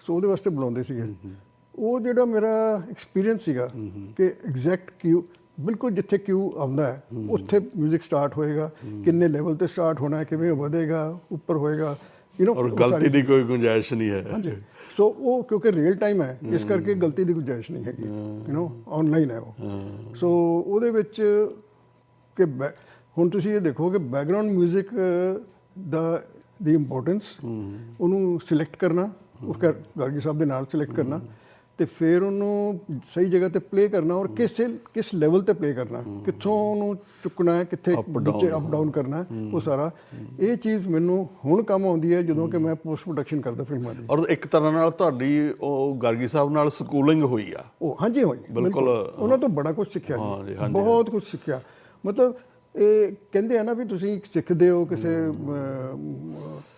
ਸੋ ਉਹਦੇ ਵਾਸਤੇ ਬੁਲਾਉਂਦੇ ਸੀਗੇ ਉਹ ਜਿਹੜਾ ਮੇਰਾ ਐਕਸਪੀਰੀਅੰਸ ਸੀਗਾ ਕਿ ਐਗਜ਼ੈਕਟ ਕਿਊ ਬਿਲਕੁਲ ਜਿੱਥੇ ਕਿਊ ਆਉਂਦਾ ਹੈ ਉੱਥੇ 뮤직 ਸਟਾਰਟ ਹੋਏਗਾ ਕਿੰਨੇ ਲੈਵਲ ਤੇ ਸਟਾਰਟ ਹੋਣਾ ਹੈ ਕਿਵੇਂ ਵਧੇਗਾ ਉੱਪਰ ਹੋਏਗਾ ਯੂ نو ਔਰ ਗਲਤੀ ਦੀ ਕੋਈ ਗੁੰਜਾਇਸ਼ ਨਹੀਂ ਹੈ ਹਾਂਜੀ ਸੋ ਉਹ ਕਿਉਂਕਿ ਰੀਅਲ ਟਾਈਮ ਹੈ ਇਸ ਕਰਕੇ ਗਲਤੀ ਦੀ ਗੁੰਜਾਇਸ਼ ਨਹੀਂ ਹੈਗੀ ਯੂ نو ਆਨਲਾਈਨ ਹੈ ਉਹ ਸੋ ਉਹਦੇ ਵਿੱਚ ਕਿ ਬੈ- ਹੁਣ ਤੁਸੀਂ ਇਹ ਦੇਖੋ ਕਿ ਬੈਕਗ੍ਰਾਉਂਡ 뮤직 ਦਾ ਦੀ ਇੰਪੋਰਟੈਂਸ ਉਹਨੂੰ ਸਿਲੈਕਟ ਕਰਨਾ ਉਸ ਕਰ ਗਾਰਗੀ ਸਾਹਿਬ ਦੇ ਨਾਲ ਸਿਲੈਕਟ ਕਰਨਾ ਤੇ ਫਿਰ ਉਹਨੂੰ ਸਹੀ ਜਗ੍ਹਾ ਤੇ ਪਲੇ ਕਰਨਾ ਔਰ ਕਿਸ ਕਿਸ ਲੈਵਲ ਤੇ ਪਲੇ ਕਰਨਾ ਕਿੱਥੋਂ ਉਹਨੂੰ ਚੁੱਕਣਾ ਹੈ ਕਿੱਥੇ ਨੀਚੇ ਅਪ ਡਾਊਨ ਕਰਨਾ ਉਹ ਸਾਰਾ। ਇਹ ਚੀਜ਼ ਮੈਨੂੰ ਹੁਣ ਕੰਮ ਆਉਂਦੀ ਹੈ ਜਦੋਂ ਕਿ ਮੈਂ ਪੋਸਟ ਪ੍ਰੋਡਕਸ਼ਨ ਕਰਦਾ ਫਿਲਮਾਂ ਦੀ। ਔਰ ਇੱਕ ਤਰ੍ਹਾਂ ਨਾਲ ਤੁਹਾਡੀ ਉਹ ਗਾਰਗੀ ਸਾਹਿਬ ਨਾਲ ਸਕੂਲਿੰਗ ਹੋਈ ਆ। ਉਹ ਹਾਂਜੀ ਹੋਈ ਬਿਲਕੁਲ, ਉਹਨਾਂ ਤੋਂ ਬੜਾ ਕੁਝ ਸਿੱਖਿਆ ਜੀ, ਹਾਂਜੀ, ਬਹੁਤ ਕੁਝ ਸਿੱਖਿਆ। ਮਤਲਬ ਇਹ ਕਹਿੰਦੇ ਆ ਨਾ ਵੀ ਤੁਸੀਂ ਸਿੱਖਦੇ ਹੋ ਕਿਸੇ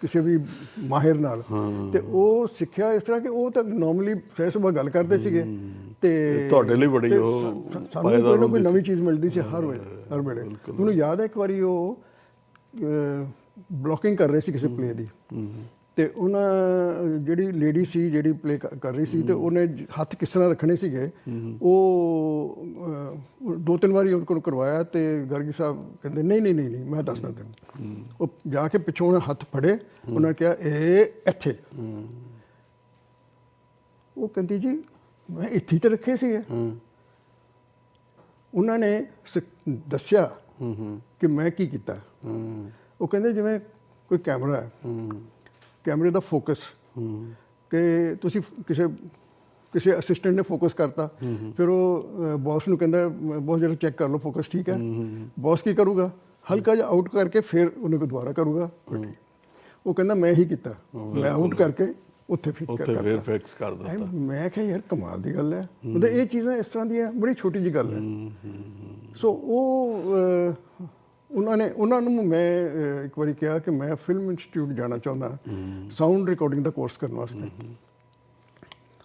ਕਿਸੇ ਵੀ ਮਾਹਿਰ ਨਾਲ। ਤੇ ਉਹ ਸਿੱਖਿਆ ਇਸ ਤਰ੍ਹਾਂ ਕਿ ਉਹ ਤਾਂ ਨਾਰਮਲੀ ਸਹਿ ਸੁਭਾ ਗੱਲ ਕਰਦੇ ਸੀਗੇ। ਤੇ ਤੁਹਾਡੇ ਲਈ ਬੜੀ ਉਹ ਸਾਨੂੰ ਕੋਈ। ਨਵੀਂ ਚੀਜ਼ ਮਿਲਦੀ ਸੀ ਹਰ ਵੇਲੇ ਹਰ ਵੇਲੇ। ਮੈਨੂੰ ਯਾਦ ਹੈ ਇੱਕ ਵਾਰੀ ਉਹ ਬਲੌਕਿੰਗ ਕਰ ਰਹੇ ਸੀ ਕਿਸੇ ਪਲੇ ਦੀ। ਤੇ ਉਹਨਾਂ ਜਿਹੜੀ ਲੇਡੀ ਸੀ ਜਿਹੜੀ ਪਲੇ ਕਰ ਰਹੀ ਸੀ ਤੇ ਉਹਨੇ ਹੱਥ ਕਿਸ ਤਰ੍ਹਾਂ ਰੱਖਣੇ ਸੀਗੇ ਉਹ ਦੋ ਤਿੰਨ ਵਾਰੀ ਉਹਨਾਂ ਕੋਲ ਕਰਵਾਇਆ ਤੇ ਗਰਗੀ ਸਾਹਿਬ ਕਹਿੰਦੇ ਨਹੀਂ ਨਹੀਂ ਨਹੀਂ ਮੈਂ ਦੱਸਦਾ ਤੈਨੂੰ। ਉਹ ਜਾ ਕੇ ਪਿੱਛੋਂ ਹੱਥ ਫੜੇ ਉਹਨਾਂ ਨੇ ਕਿਹਾ ਇਹ ਇੱਥੇ। ਉਹ ਕਹਿੰਦੀ ਜੀ ਮੈਂ ਇੱਥੇ ਤੇ ਰੱਖੇ ਹੂੰ। ਉਹਨਾਂ ਨੇ ਸ- ਦੱਸਿਆ ਕਿ ਮੈਂ ਕੀ ਕੀਤਾ। ਉਹ ਕਹਿੰਦੇ ਜਿਵੇਂ ਕੋਈ ਕੈਮਰਾ ਹੂੰ। ਕੈਮਰੇ ਦਾ ਫੋਕਸ। ਹੂੰ ਕਿ ਤੁਸੀਂ ਕਿਸੇ ਕਿਸੇ ਅਸਿਸਟੈਂਟ ਨੇ ਫੋਕਸ ਕਰਤਾ ਫਿਰ ਉਹ ਬੌਸ ਨੂੰ ਕਹਿੰਦਾ ਬੌਸ ਜਰਾ ਚੈੱਕ ਕਰ ਲਓ ਫੋਕਸ ਠੀਕ ਹੈ? ਬੌਸ ਕੀ ਕਰੂਗਾ? ਹਲਕਾ ਜਿਹਾ ਆਊਟ ਕਰਕੇ ਫਿਰ ਉਹਨੇ ਕੋ ਦੁਬਾਰਾ ਕਰੂਗਾ ਉਹ ਕਹਿੰਦਾ ਮੈਂ ਹੀ ਕੀਤਾ। ਮੈਂ ਆਊਟ ਕਰਕੇ ਉੱਥੇ ਉੱਥੇ ਕਰ ਫੇਰ ਫਿਕਸ ਕਰ ਦਿੱਤਾ। ਮੈਂ ਕਿਹਾ ਯਾਰ ਕਮਾਲ ਦੀ ਗੱਲ ਹੈ। ਮਤਲਬ ਇਹ ਚੀਜ਼ਾਂ ਇਸ ਤਰ੍ਹਾਂ ਦੀਆਂ ਬੜੀ ਛੋਟੀ ਜੀ ਗੱਲ ਹੈ। ਸੋ ਉਹ ਉਹਨਾਂ ਨੇ ਉਹਨਾਂ ਨੂੰ ਮੈਂ ਇੱਕ ਵਾਰੀ ਕਿਹਾ ਕਿ ਮੈਂ ਫਿਲਮ ਇੰਸਟੀਚਿਊਟ ਜਾਣਾ ਚਾਹੁੰਦਾ। ਸਾਊਂਡ ਰਿਕਾਰਡਿੰਗ ਦਾ ਕੋਰਸ ਕਰਨ ਵਾਸਤੇ।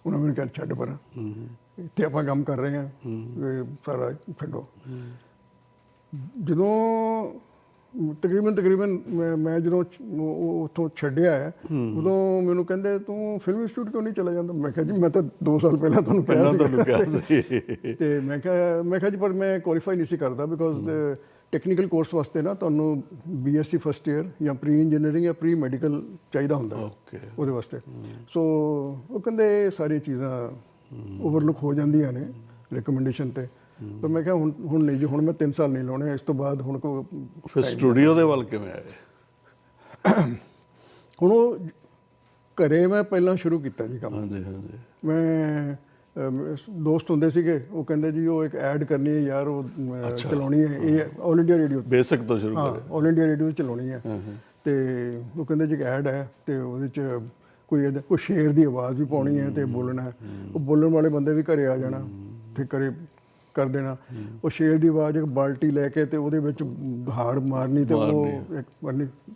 ਉਹਨਾਂ ਮੈਨੂੰ ਕਿਹਾ ਛੱਡ ਪਰਾਂ। ਇੱਥੇ ਆਪਾਂ ਕੰਮ ਕਰ ਰਹੇ ਹਾਂ। ਸਾਰਾ ਛੱਡੋ। ਜਦੋਂ ਤਕਰੀਬਨ ਤਕਰੀਬਨ ਮੈਂ- ਜਦੋਂ ਉੱਥੋਂ ਛੱਡਿਆ ਹੈ ਉਦੋਂ ਮੈਨੂੰ ਕਹਿੰਦੇ ਤੂੰ ਫਿਲਮ ਇੰਸਟੀਚਿਊਟ ਕਿਉਂ ਨਹੀਂ ਚਲਾ ਜਾਂਦਾ? ਮੈਂ ਕਿਹਾ ਜੀ ਮੈਂ ਤਾਂ 2 ਸਾਲ ਪਹਿਲਾਂ ਤੁਹਾਨੂੰ ਕਿਹਾ ਸੀ। ਤੇ ਮੈਂ ਕਿਹਾ ਮੈਂ ਕਿਹਾ ਜੀ ਪਰ ਮੈਂ ਕੁਆਲੀਫਾਈ ਨਹੀਂ ਸੀ ਕਰਦਾ ਬਿਕੋਜ਼ ਟੈਕਨੀਕਲ ਕੋਰਸ ਵਾਸਤੇ ਨਾ ਤੁਹਾਨੂੰ ਬੀਐਸਸੀ ਫਸਟ ਇਅਰ ਜਾਂ ਪ੍ਰੀ ਇੰਜੀਨੀਅਰਿੰਗ ਜਾਂ ਪ੍ਰੀ ਮੈਡੀਕਲ ਚਾਹੀਦਾ ਹੁੰਦਾ ਓਕੇ ਉਹਦੇ ਵਾਸਤੇ। ਸੋ ਉਹ ਕਹਿੰਦੇ ਸਾਰੀ ਚੀਜ਼ਾਂ ਓਵਰਲੁੱਕ ਹੋ ਜਾਂਦੀਆਂ ਨੇ ਰეკਮੈਂਡੇਸ਼ਨ ਤੇ। ਪਰ ਮੈਂ ਕਿਹਾ ਹੁਣ ਹੁਣ ਨਹੀਂ ਜੀ ਹੁਣ ਮੈਂ 3 ਸਾਲ ਨਹੀਂ ਲਾਉਣੇ ਇਸ ਤੋਂ ਬਾਅਦ ਹੁਣ ਕੋ ਫਿਰ ਸਟੂਡੀਓ ਦੇ ਵੱਲ ਕਿਵੇਂ ਆਏ? ਹੁਣ ਉਹ ਘਰੇ ਮੈਂ ਪਹਿਲਾਂ ਸ਼ੁਰੂ ਕੀਤਾ ਜੀ ਕੰਮ। ਹਾਂਜੀ ਹਾਂਜੀ। ਮੈਂ ਦੋਸਤ ਹੁੰਦੇ ਸੀਗੇ ਉਹ ਕਹਿੰਦੇ ਜੀ ਉਹ ਇੱਕ ਐਡ ਕਰਨੀ ਹੈ ਯਾਰ ਉਹ ਚਲਾਉਣੀ ਹੈ। ਇਹ ਆਲ ਇੰਡੀਆ ਰੇਡੀਓ ਬੇਸਿਕ ਤੋਂ ਸ਼ੁਰੂ ਕਰੇ ਆਲ ਇੰਡੀਆ ਰੇਡੀਓ ਚਲਾਉਣੀ ਹੈ। ਤੇ ਉਹ ਕਹਿੰਦੇ ਜੀ ਇੱਕ ਐਡ ਹੈ ਤੇ ਉਹਦੇ ਚ ਕੋਈ ਇਹਦਾ- ਕੋਈ ਸ਼ੇਰ ਦੀ ਆਵਾਜ਼ ਵੀ ਪਾਉਣੀ ਹੈ ਤੇ ਬੋਲਣਾ ਹੈ। ਉਹ ਬੋਲਣ ਵਾਲੇ ਬੰਦੇ ਵੀ ਘਰੇ ਆ ਜਾਣਾ ਤੇ ਘਰੇ ਕਰ ਦੇਣਾ। ਉਹ ਸ਼ੇਰ ਦੀ ਆਵਾਜ਼ ਇੱਕ ਬਾਲਟੀ ਲੈ ਕੇ ਤੇ ਉਹਦੇ ਵਿੱਚ ਹਾੜ ਮਾਰਨੀ ਤੇ ਉਹ ਇੱਕ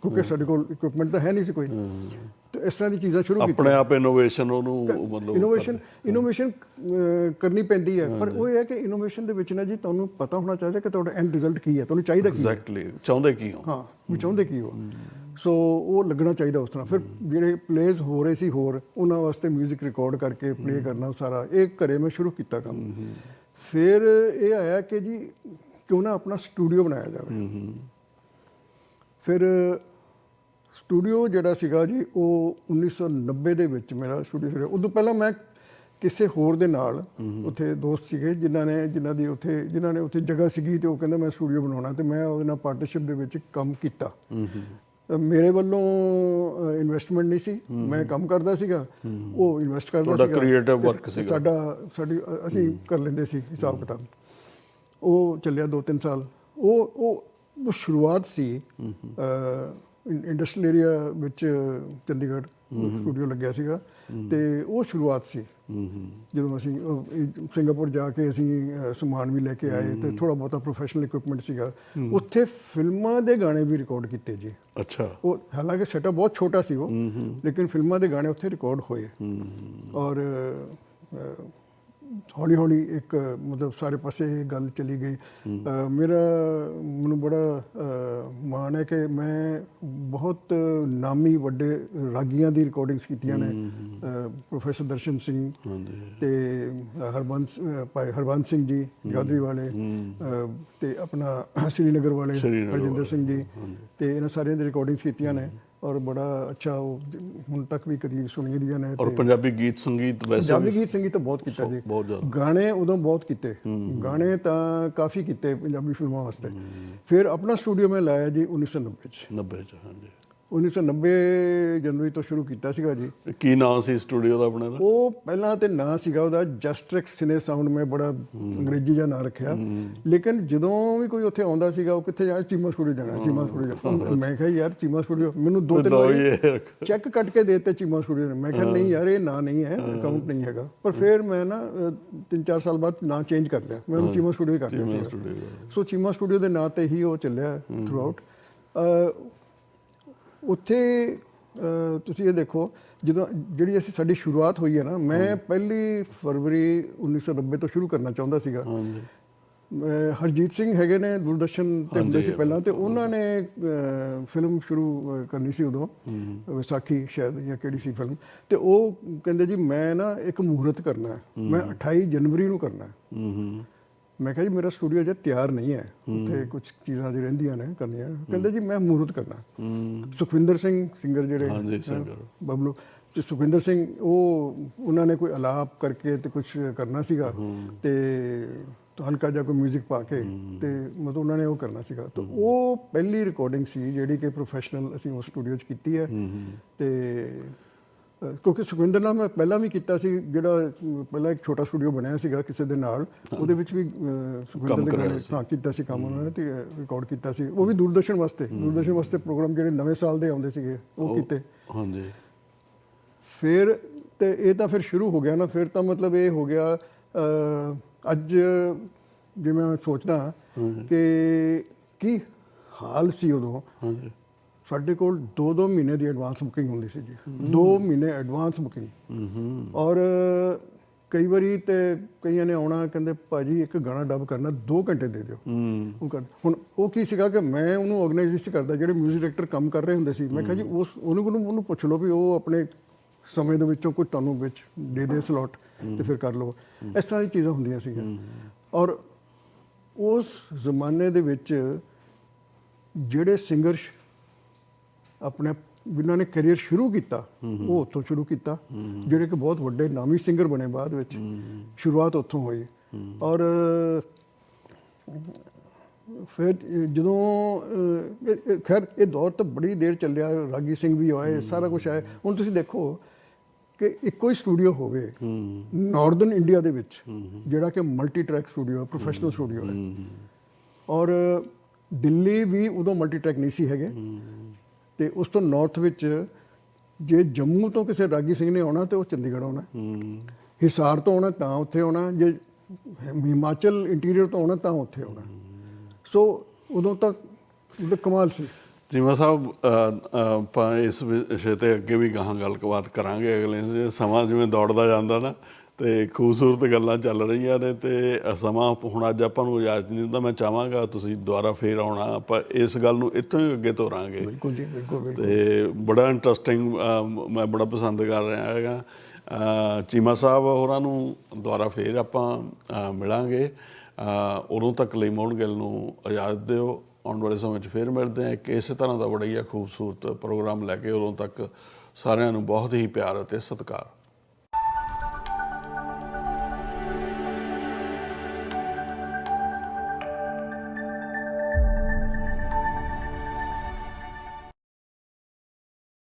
ਕਿਉਂਕਿ ਸਾਡੇ ਕੋਲ ਇਕਵਿਪਮੈਂਟ ਤਾਂ ਹੈ ਨਹੀਂ ਸੀ ਕੋਈ। ਇਸ ਤਰ੍ਹਾਂ ਦੀ ਚੀਜ਼ਾਂ ਸ਼ੁਰੂ ਕੀਤੀਆਂ। ਆਪਣੇ ਆਪ ਇਨੋਵੇਸ਼ਨ ਉਹਨੂੰ ਮਤਲਬ ਇਨੋਵੇਸ਼ਨ ਇਨੋਵੇਸ਼ਨ ਕਰਨੀ ਪੈਂਦੀ ਹੈ। ਪਰ ਉਹ ਇਹ ਹੈ ਕਿ ਇਨੋਵੇਸ਼ਨ ਦੇ ਵਿੱਚ ਨਾ ਜੀ ਤੁਹਾਨੂੰ ਪਤਾ ਹੋਣਾ ਚਾਹੀਦਾ ਕਿ ਤੁਹਾਡਾ ਐਂਡ ਰਿਜ਼ਲਟ ਕੀ ਹੈ ਤੁਹਾਨੂੰ ਚਾਹੀਦਾ ਕੀ ਹੈ। ਐਗਜ਼ੈਕਟਲੀ ਚਾਹੁੰਦੇ ਕੀ ਹੋ? ਹਾਂ ਵੀ ਚਾਹੁੰਦੇ ਕੀ ਹੋ। ਸੋ ਉਹ ਲੱਗਣਾ ਚਾਹੀਦਾ ਉਸ ਤਰ੍ਹਾਂ। ਫਿਰ ਜਿਹੜੇ ਪਲੇਜ਼ ਹੋ ਰਹੇ ਸੀ ਹੋਰ ਉਹਨਾਂ ਵਾਸਤੇ 뮤직 ਰਿਕਾਰਡ ਕਰਕੇ ਪਲੇ ਕਰਨਾ ਸਾਰਾ ਇਹ ਘਰੇ ਮੈਂ ਸ਼ੁਰੂ ਕੀਤਾ ਕੰਮ। ਫਿਰ ਇਹ ਆਇਆ ਕਿ ਜੀ ਕਿਉਂ ਨਾ ਆਪਣਾ ਸਟੂਡੀਓ ਬਣਾਇਆ ਜਾਵੇ। ਫਿਰ ਸਟੂਡੀਓ ਜਿਹੜਾ ਸੀਗਾ ਜੀ ਉਹ 1990 ਦੇ ਵਿੱਚ ਮੇਰਾ ਸਟੂਡੀਓ ਸ਼ੁਰੂ ਉਦੋਂ ਪਹਿਲਾਂ ਮੈਂ ਕਿਸੇ ਹੋਰ ਦੇ ਨਾਲ ਉੱਥੇ ਦੋਸਤ ਸੀਗੇ ਜਿਨ੍ਹਾਂ ਨੇ ਜਿਨ੍ਹਾਂ ਦੀ ਉੱਥੇ ਜਿਨ੍ਹਾਂ ਨੇ ਉੱਥੇ ਜਗ੍ਹਾ ਸੀਗੀ ਤੇ ਉਹ ਕਹਿੰਦਾ ਮੈਂ ਸਟੂਡੀਓ ਬਣਾਉਣਾ ਤੇ ਮੈਂ ਉਹਦੇ ਨਾਲ ਪਾਰਟਨਰਸ਼ਿਪ ਦੇ ਵਿੱਚ ਕੰਮ ਕੀਤਾ। ਮੇਰੇ ਵੱਲੋਂ ਇਨਵੈਸਟਮੈਂਟ ਨਹੀਂ ਸੀ। ਮੈਂ ਕੰਮ ਕਰਦਾ ਸੀਗਾ। ਉਹ ਇਨਵੈਸਟ ਕਰਦਾ ਸੀਗਾ। creative ਤੇ work ਸੀਗਾ। ਸਾਡਾ ਸਾਡੀ ਅਸੀਂ ਕਰ ਲੈਂਦੇ ਸੀ ਹਿਸਾਬ ਕਿਤਾਬ। ਉਹ ਚੱਲਿਆ 2-3 ਸਾਲ। ਉਹ ਉਹ ਉਹ ਸ਼ੁਰੂਆਤ ਸੀ ਇੰਡਸਟਰੀਅਲ ਏਰੀਆ ਵਿੱਚ ਚੰਡੀਗੜ੍ਹ ਸਟੂਡੀਓ ਲੱਗਿਆ ਸੀਗਾ ਤੇ ਉਹ ਸ਼ੁਰੂਆਤ ਸੀ। ਜਦੋਂ ਅਸੀਂ ਸਿੰਗਾਪੁਰ ਜਾ ਕੇ ਅਸੀਂ ਸਮਾਨ ਵੀ ਲੈ ਕੇ ਆਏ ਤੇ ਥੋੜਾ ਬਹੁਤਾ ਪ੍ਰੋਫੈਸ਼ਨਲ ਇਕਵਿਪਮੈਂਟ ਸੀਗਾ। ਉੱਥੇ ਫਿਲਮਾਂ ਦੇ ਗਾਣੇ ਵੀ ਰਿਕਾਰਡ ਕੀਤੇ ਜੀ। ਅੱਛਾ। ਉਹ ਹਾਲਾਂਕਿ ਸੈਟਅਪ ਬਹੁਤ ਛੋਟਾ ਸੀ ਉਹ ਲੇਕਿਨ ਫਿਲਮਾਂ ਦੇ ਗਾਣੇ ਉੱਥੇ ਰਿਕਾਰਡ ਹੋਏ। ਔਰ ਹੌਲੀ ਹੌਲੀ ਇੱਕ ਮਤਲਬ ਸਾਰੇ ਪਾਸੇ ਇਹ ਗੱਲ ਚਲੀ ਗਈ। ਮੇਰਾ ਮੈਨੂੰ ਬੜਾ ਮਾਣ ਹੈ ਕਿ ਮੈਂ ਬਹੁਤ ਨਾਮੀ ਵੱਡੇ ਰਾਗੀਆਂ ਦੀ ਰਿਕਾਰਡਿੰਗਸ ਕੀਤੀਆਂ ਨੇ। ਪ੍ਰੋਫੈਸਰ ਦਰਸ਼ਨ ਸਿੰਘ ਤੇ ਹਰਬੰਸ ਭਾਈ ਹਰਬੰਸ ਸਿੰਘ ਜੀ ਗਾਦਰੀ ਵਾਲੇ ਤੇ ਆਪਣਾ ਸ਼੍ਰੀਨਗਰ ਵਾਲੇ ਹਰਜਿੰਦਰ ਸਿੰਘ ਜੀ ਤੇ ਇਹਨਾਂ ਸਾਰਿਆਂ ਦੀ ਰਿਕਾਰਡਿੰਗਸ ਕੀਤੀਆਂ ਨੇ। ਔਰ ਬੜਾ ਅੱਛਾ ਉਹ ਹੁਣ ਤੱਕ ਵੀ ਕਦੀ ਸੁਣੀਆਂ ਦੀਆਂ ਨੇ ਔਰ ਪੰਜਾਬੀ ਗੀਤ ਸੰਗੀਤ ਵੈਸੇ ਪੰਜਾਬੀ ਗੀਤ ਸੰਗੀਤ ਤਾਂ ਬਹੁਤ ਕੀਤਾ ਜੀ। ਬਹੁਤ ਜ਼ਿਆਦਾ। ਗਾਣੇ ਉਦੋਂ ਬਹੁਤ ਕੀਤੇ। ਗਾਣੇ ਤਾਂ ਕਾਫੀ ਕੀਤੇ ਪੰਜਾਬੀ ਫਿਲਮਾਂ ਵਾਸਤੇ। ਫਿਰ ਆਪਣਾ ਸਟੂਡੀਓ ਮੈਂ ਲਾਇਆ ਜੀ 1990 ਚ। 90 ਚ ਹਾਂਜੀ। 1990 ਜਨਵਰੀ ਤੋਂ ਸ਼ੁਰੂ ਕੀਤਾ ਸੀਗਾ ਜੀ। ਕੀ ਨਾਮ ਸੀ ਸਟੂਡੀਓ ਦਾ ਆਪਣੇ ਦਾ? ਉਹ ਪਹਿਲਾਂ ਤੇ ਨਾਂ ਸੀਗਾ ਉਹਦਾ ਜਸਟ੍ਰਿਕ ਸਿਨੇ ਸਾਊਂਡ ਮੈਂ ਬੜਾ ਅੰਗਰੇਜ਼ੀ ਜਿਹਾ ਨਾਂ ਰੱਖਿਆ। ਲੇਕਿਨ ਜਦੋਂ ਵੀ ਕੋਈ ਉੱਥੇ ਆਉਂਦਾ ਸੀਗਾ ਉਹ ਕਿੱਥੇ ਜਾਣਾ? ਚੀਮਾ ਸਟੂਡੀਓ ਜਾਣਾ ਚੀਮਾ ਸਟੂਡੀਓ ਮੈਂ ਕਿਹਾ ਯਾਰ ਚੀਮਾ ਸਟੂਡੀਓ ਮੈਨੂੰ ਦੋ ਤਿੰਨ ਵਾਰੀ। ਚੈੱਕ ਕੱਟ ਕੇ ਦੇ ਦਿੱਤੇ ਚੀਮਾ ਸਟੂਡੀਓ ਨੇ। ਮੈਂ ਕਿਹਾ ਨਹੀਂ ਯਾਰ ਇਹ ਨਾਂ ਨਹੀਂ ਹੈ ਅਕਾਊਂਟ ਨਹੀਂ ਹੈਗਾ। ਪਰ ਫਿਰ ਮੈਂ ਨਾ 3-4 ਸਾਲ ਬਾਅਦ ਨਾਂ ਚੇਂਜ ਕਰ ਲਿਆ। ਮੈਂ ਚੀਮਾ ਸਟੂਡੀਓ ਹੀ ਕਰ ਲਿਆ ਸੋ ਚੀਮਾ ਸਟੂਡੀਓ ਦੇ ਨਾਂ ਤੇ ਹੀ ਉਹ ਚੱਲਿਆ ਥਰੂ ਆਊਟ ਉੱਥੇ ਤੁਸੀਂ ਇਹ ਦੇਖੋ ਜਦੋਂ ਜਿਹੜੀ ਅਸੀਂ ਸਾਡੀ ਸ਼ੁਰੂਆਤ ਹੋਈ ਹੈ ਨਾ ਮੈਂ ਪਹਿਲੀ ਫਰਵਰੀ 1990 ਤੋਂ ਸ਼ੁਰੂ ਕਰਨਾ ਚਾਹੁੰਦਾ ਸੀਗਾ। ਹਾਂਜੀ। ਹਰਜੀਤ ਸਿੰਘ ਹੈਗੇ ਨੇ ਦੂਰਦਰਸ਼ਨ ਤੇ ਹੁੰਦੇ ਸੀ ਪਹਿਲਾਂ ਤੇ ਉਹਨਾਂ ਨੇ ਫਿਲਮ ਸ਼ੁਰੂ ਕਰਨੀ ਸੀ ਉਦੋਂ। ਵਿਸਾਖੀ ਸ਼ਾਇਦ ਜਾਂ ਕਿਹੜੀ ਸੀ ਫਿਲਮ। ਤੇ ਉਹ ਕਹਿੰਦੇ ਜੀ ਮੈਂ ਨਾ ਇੱਕ ਮਹੂਰਤ ਕਰਨਾ ਹੈ। ਮੈਂ 28 ਜਨਵਰੀ ਨੂੰ ਕਰਨਾ ਹੈ। ਹੂੰ ਹੂੰ। ਮੈਂ ਕਿਹਾ ਜੀ ਮੇਰਾ ਸਟੂਡੀਓ ਅਜੇ ਤਿਆਰ ਨਹੀਂ ਹੈ। ਉੱਥੇ ਕੁਝ ਚੀਜ਼ਾਂ ਜਿਹੜੀ ਰਹਿੰਦੀਆਂ ਨੇ ਕਰਨੀਆਂ। ਕਹਿੰਦੇ ਜੀ ਮੈਂ ਮਹੂਰਤ ਕਰਨਾ। ਸੁਖਵਿੰਦਰ ਸਿੰਘ ਸਿੰਗਰ ਜਿਹੜੇ ਹਾਂਜੀ। ਬਬਲੂ। ਤੇ ਸੁਖਵਿੰਦਰ ਸਿੰਘ ਉਹ ਉਹਨਾਂ ਨੇ ਕੋਈ ਅਲਾਪ ਕਰਕੇ ਤੇ ਕੁਝ ਕਰਨਾ ਸੀਗਾ ਤੇ ਤਾਂ ਹਲਕਾ ਜਿਹਾ ਕੋਈ 뮤직 ਪਾ ਕੇ ਤੇ ਮਤਲਬ ਉਹਨਾਂ ਨੇ ਉਹ ਕਰਨਾ ਸੀਗਾ। ਤਾਂ ਉਹ ਪਹਿਲੀ ਰਿਕਾਰਡਿੰਗ ਸੀ ਜਿਹੜੀ ਕਿ ਪ੍ਰੋਫੈਸ਼ਨਲ ਅਸੀਂ ਉਸ ਸਟੂਡੀਓ 'ਚ ਕੀਤੀ ਹੈ। ਤੇ ਕਿਉਂਕਿ ਸੁਖਵਿੰਦਰ ਨਾਲ ਮੈਂ ਪਹਿਲਾਂ ਵੀ ਕੀਤਾ ਸੀ ਜਿਹੜਾ ਪਹਿਲਾਂ ਇੱਕ ਛੋਟਾ ਸਟੂਡੀਓ ਬਣਿਆ ਸੀਗਾ ਕਿਸੇ ਦੇ ਨਾਲ ਉਹਦੇ ਵਿੱਚ ਵੀ ਸੁਖਵਿੰਦਰ ਦੇ ਗਾਣੇ। ਹਾਂ ਕੀਤਾ ਸੀ ਕੰਮ ਉਹਨਾਂ ਨੇ ਤੇ ਰਿਕਾਰਡ ਕੀਤਾ ਸੀ। ਉਹ ਵੀ ਦੂਰਦਰਸ਼ਨ ਵਾਸਤੇ ਦੂਰਦਰਸ਼ਨ ਵਾਸਤੇ ਪ੍ਰੋਗਰਾਮ ਜਿਹੜੇ ਨਵੇਂ ਸਾਲ ਦੇ ਆਉਂਦੇ ਸੀਗੇ ਉਹ ਕੀਤੇ। ਹਾਂਜੀ। ਫਿਰ ਤੇ ਇਹ ਤਾਂ ਫਿਰ ਸ਼ੁਰੂ ਹੋ ਗਿਆ ਨਾ ਫਿਰ ਤਾਂ ਮਤਲਬ ਇਹ ਹੋ ਗਿਆ ਅੱਜ ਜੇ ਮੈਂ ਸੋਚਦਾ ਕਿ ਕੀ ਹਾਲ ਸੀ ਉਦੋਂ? ਹਾਂਜੀ। ਸਾਡੇ ਕੋਲ 2-2 ਮਹੀਨੇ ਦੀ ਐਡਵਾਂਸ ਬੁਕਿੰਗ ਹੁੰਦੀ ਸੀ ਜੀ। 2 ਮਹੀਨੇ ਐਡਵਾਂਸ ਬੁਕਿੰਗ ਔਰ ਕਈ ਵਾਰੀ ਤੇ ਕਈਆਂ ਨੇ ਆਉਣਾ, ਕਹਿੰਦੇ ਭਾਜੀ ਇੱਕ ਗਾਣਾ ਡਬ ਕਰਨਾ 2 ਘੰਟੇ ਦੇ ਦਿਓ। ਉਹ ਕਰ, ਹੁਣ ਉਹ ਕੀ ਸੀਗਾ ਕਿ ਮੈਂ ਉਹਨੂੰ ਆਰਗੇਨਾਈਜ਼ੇਸ਼ਨ ਕਰਦਾ, ਜਿਹੜੇ 뮤직 ਡਾਇਰੈਕਟਰ ਕੰਮ ਕਰ ਰਹੇ ਹੁੰਦੇ ਸੀ, ਮੈਂ ਕਿਹਾ ਜੀ ਉਸ, ਉਹਨੂੰ ਉਹਨੂੰ ਉਹਨੂੰ ਪੁੱਛ ਲਓ ਵੀ ਉਹ ਆਪਣੇ ਸਮੇਂ ਦੇ ਵਿੱਚੋਂ ਕੋਈ ਤੁਹਾਨੂੰ ਵਿੱਚ ਦੇ ਦੇ ਸਲੋਟ ਤੇ ਫਿਰ ਕਰ ਲਓ। ਇਸ ਤਰ੍ਹਾਂ ਦੀ ਚੀਜ਼ਾਂ ਹੁੰਦੀਆਂ ਸੀਗੀਆਂ। ਔਰ ਉਸ ਜ਼ਮਾਨੇ ਦੇ ਵਿੱਚ ਜਿਹੜੇ ਸਿੰਗਰ ਆਪਣੇ ਜਿਨ੍ਹਾਂ ਨੇ ਕੈਰੀਅਰ ਸ਼ੁਰੂ ਕੀਤਾ, ਉਹ ਉੱਥੋਂ ਸ਼ੁਰੂ ਕੀਤਾ, ਜਿਹੜੇ ਕਿ ਬਹੁਤ ਵੱਡੇ ਨਾਮੀ ਸਿੰਗਰ ਬਣੇ ਬਾਅਦ ਵਿੱਚ। ਸ਼ੁਰੂਆਤ ਉੱਥੋਂ ਹੋਈ। ਔਰ, ਫਿਰ ਜਦੋਂ ਖੈਰ, ਇਹ ਦੌਰ ਤਾਂ ਬੜੀ ਦੇਰ ਚੱਲਿਆ, ਰਾਗੀ ਸਿੰਘ ਵੀ ਆਏ, ਸਾਰਾ ਕੁਝ ਆਏ ਹੁਣ ਤੁਸੀਂ ਦੇਖੋ ਕਿ ਇੱਕੋ ਹੀ ਸਟੂਡੀਓ ਹੋਵੇ ਨਾਰਥਰਨ ਇੰਡੀਆ ਦੇ ਵਿੱਚ, ਜਿਹੜਾ ਕਿ ਮਲਟੀ ਟਰੈਕ ਸਟੂਡੀਓ ਹੈ ਪ੍ਰੋਫੈਸ਼ਨਲ ਸਟੂਡੀਓ ਹੈ। ਔਰ ਦਿੱਲੀ ਵੀ ਉਦੋਂ ਮਲਟੀ ਟਰੈਕ ਨਹੀਂ ਸੀ ਹੈਗੇ। ਤੇ ਉਸ ਤੋਂ ਨਾਰਥ ਵਿੱਚ ਜੇ ਜੰਮੂ ਤੋਂ ਕਿਸੇ ਰਾਗੀ ਸਿੰਘ ਨੇ ਆਉਣਾ ਤੇ ਉਹ ਚੰਡੀਗੜ੍ਹ ਆਉਣਾ। ਹੂੰ। ਹਿਸਾਰ ਤੋਂ ਆਉਣਾ ਤਾਂ ਉੱਥੇ ਆਉਣਾ ਜੇ ਹਿਮਾਚਲ ਇੰਟੀਰੀਅਰ ਤੋਂ ਆਉਣਾ ਤਾਂ ਉੱਥੇ ਆਉਣਾ। ਸੋ ਉਦੋਂ ਤੱਕ ਕਮਾਲ ਸੀ। ਜੀਵਾ ਸਾਹਿਬ ਆਪਾਂ ਇਸ ਵਿਸ਼ੇ ਤੇ ਅੱਗੇ ਵੀ ਗਾਹਾਂ ਗੱਲਬਾਤ ਕਰਾਂਗੇ ਅਗਲੇ ਸਮਾਂ ਜਿਵੇਂ ਦੌੜਦਾ ਜਾਂਦਾ ਨਾ। ਤੇ ਖੂਬਸੂਰਤ ਗੱਲਾਂ ਚੱਲ ਰਹੀਆਂ ਨੇ ਤੇ ਸਮਾਂ ਹੁਣ ਅੱਜ ਆਪਾਂ ਨੂੰ ਇਜਾਜ਼ਤ ਨਹੀਂ ਦਿੰਦਾ ਮੈਂ ਚਾਹਾਂਗਾ ਤੁਸੀਂ ਦੁਬਾਰਾ ਫੇਰ ਆਉਣਾ ਆਪਾਂ ਇਸ ਗੱਲ ਨੂੰ ਇੱਥੋਂ ਹੀ ਅੱਗੇ ਤੋਰਾਂਗੇ। ਬਿਲਕੁਲ ਜੀ ਬਿਲਕੁਲ ਬਿਲਕੁਲ। ਤੇ ਬੜਾ ਇੰਟਰਸਟਿੰਗ ਮੈਂ ਬੜਾ ਪਸੰਦ ਕਰ ਰਿਹਾ ਹੈਗਾ। ਚੀਮਾ ਸਾਹਿਬ ਹੋਰਾਂ ਨੂੰ ਦੁਬਾਰਾ ਫੇਰ ਆਪਾਂ ਮਿਲਾਂਗੇ। ਉਦੋਂ ਤੱਕ ਲਈ ਮੋਹਨ ਗਿੱਲ ਨੂੰ ਇਜਾਜ਼ਤ ਦਿਓ। ਆਉਣ ਵਾਲੇ ਸਮੇਂ 'ਚ ਫੇਰ ਮਿਲਦੇ ਹਾਂ। ਇੱਕ ਇਸੇ ਤਰ੍ਹਾਂ ਦਾ ਬੜਾ ਹੀ ਖੂਬਸੂਰਤ ਪ੍ਰੋਗਰਾਮ ਲੈ ਕੇ ਉਦੋਂ ਤੱਕ ਸਾਰਿਆਂ ਨੂੰ ਬਹੁਤ ਹੀ ਪਿਆਰ ਅਤੇ ਸਤਿਕਾਰ।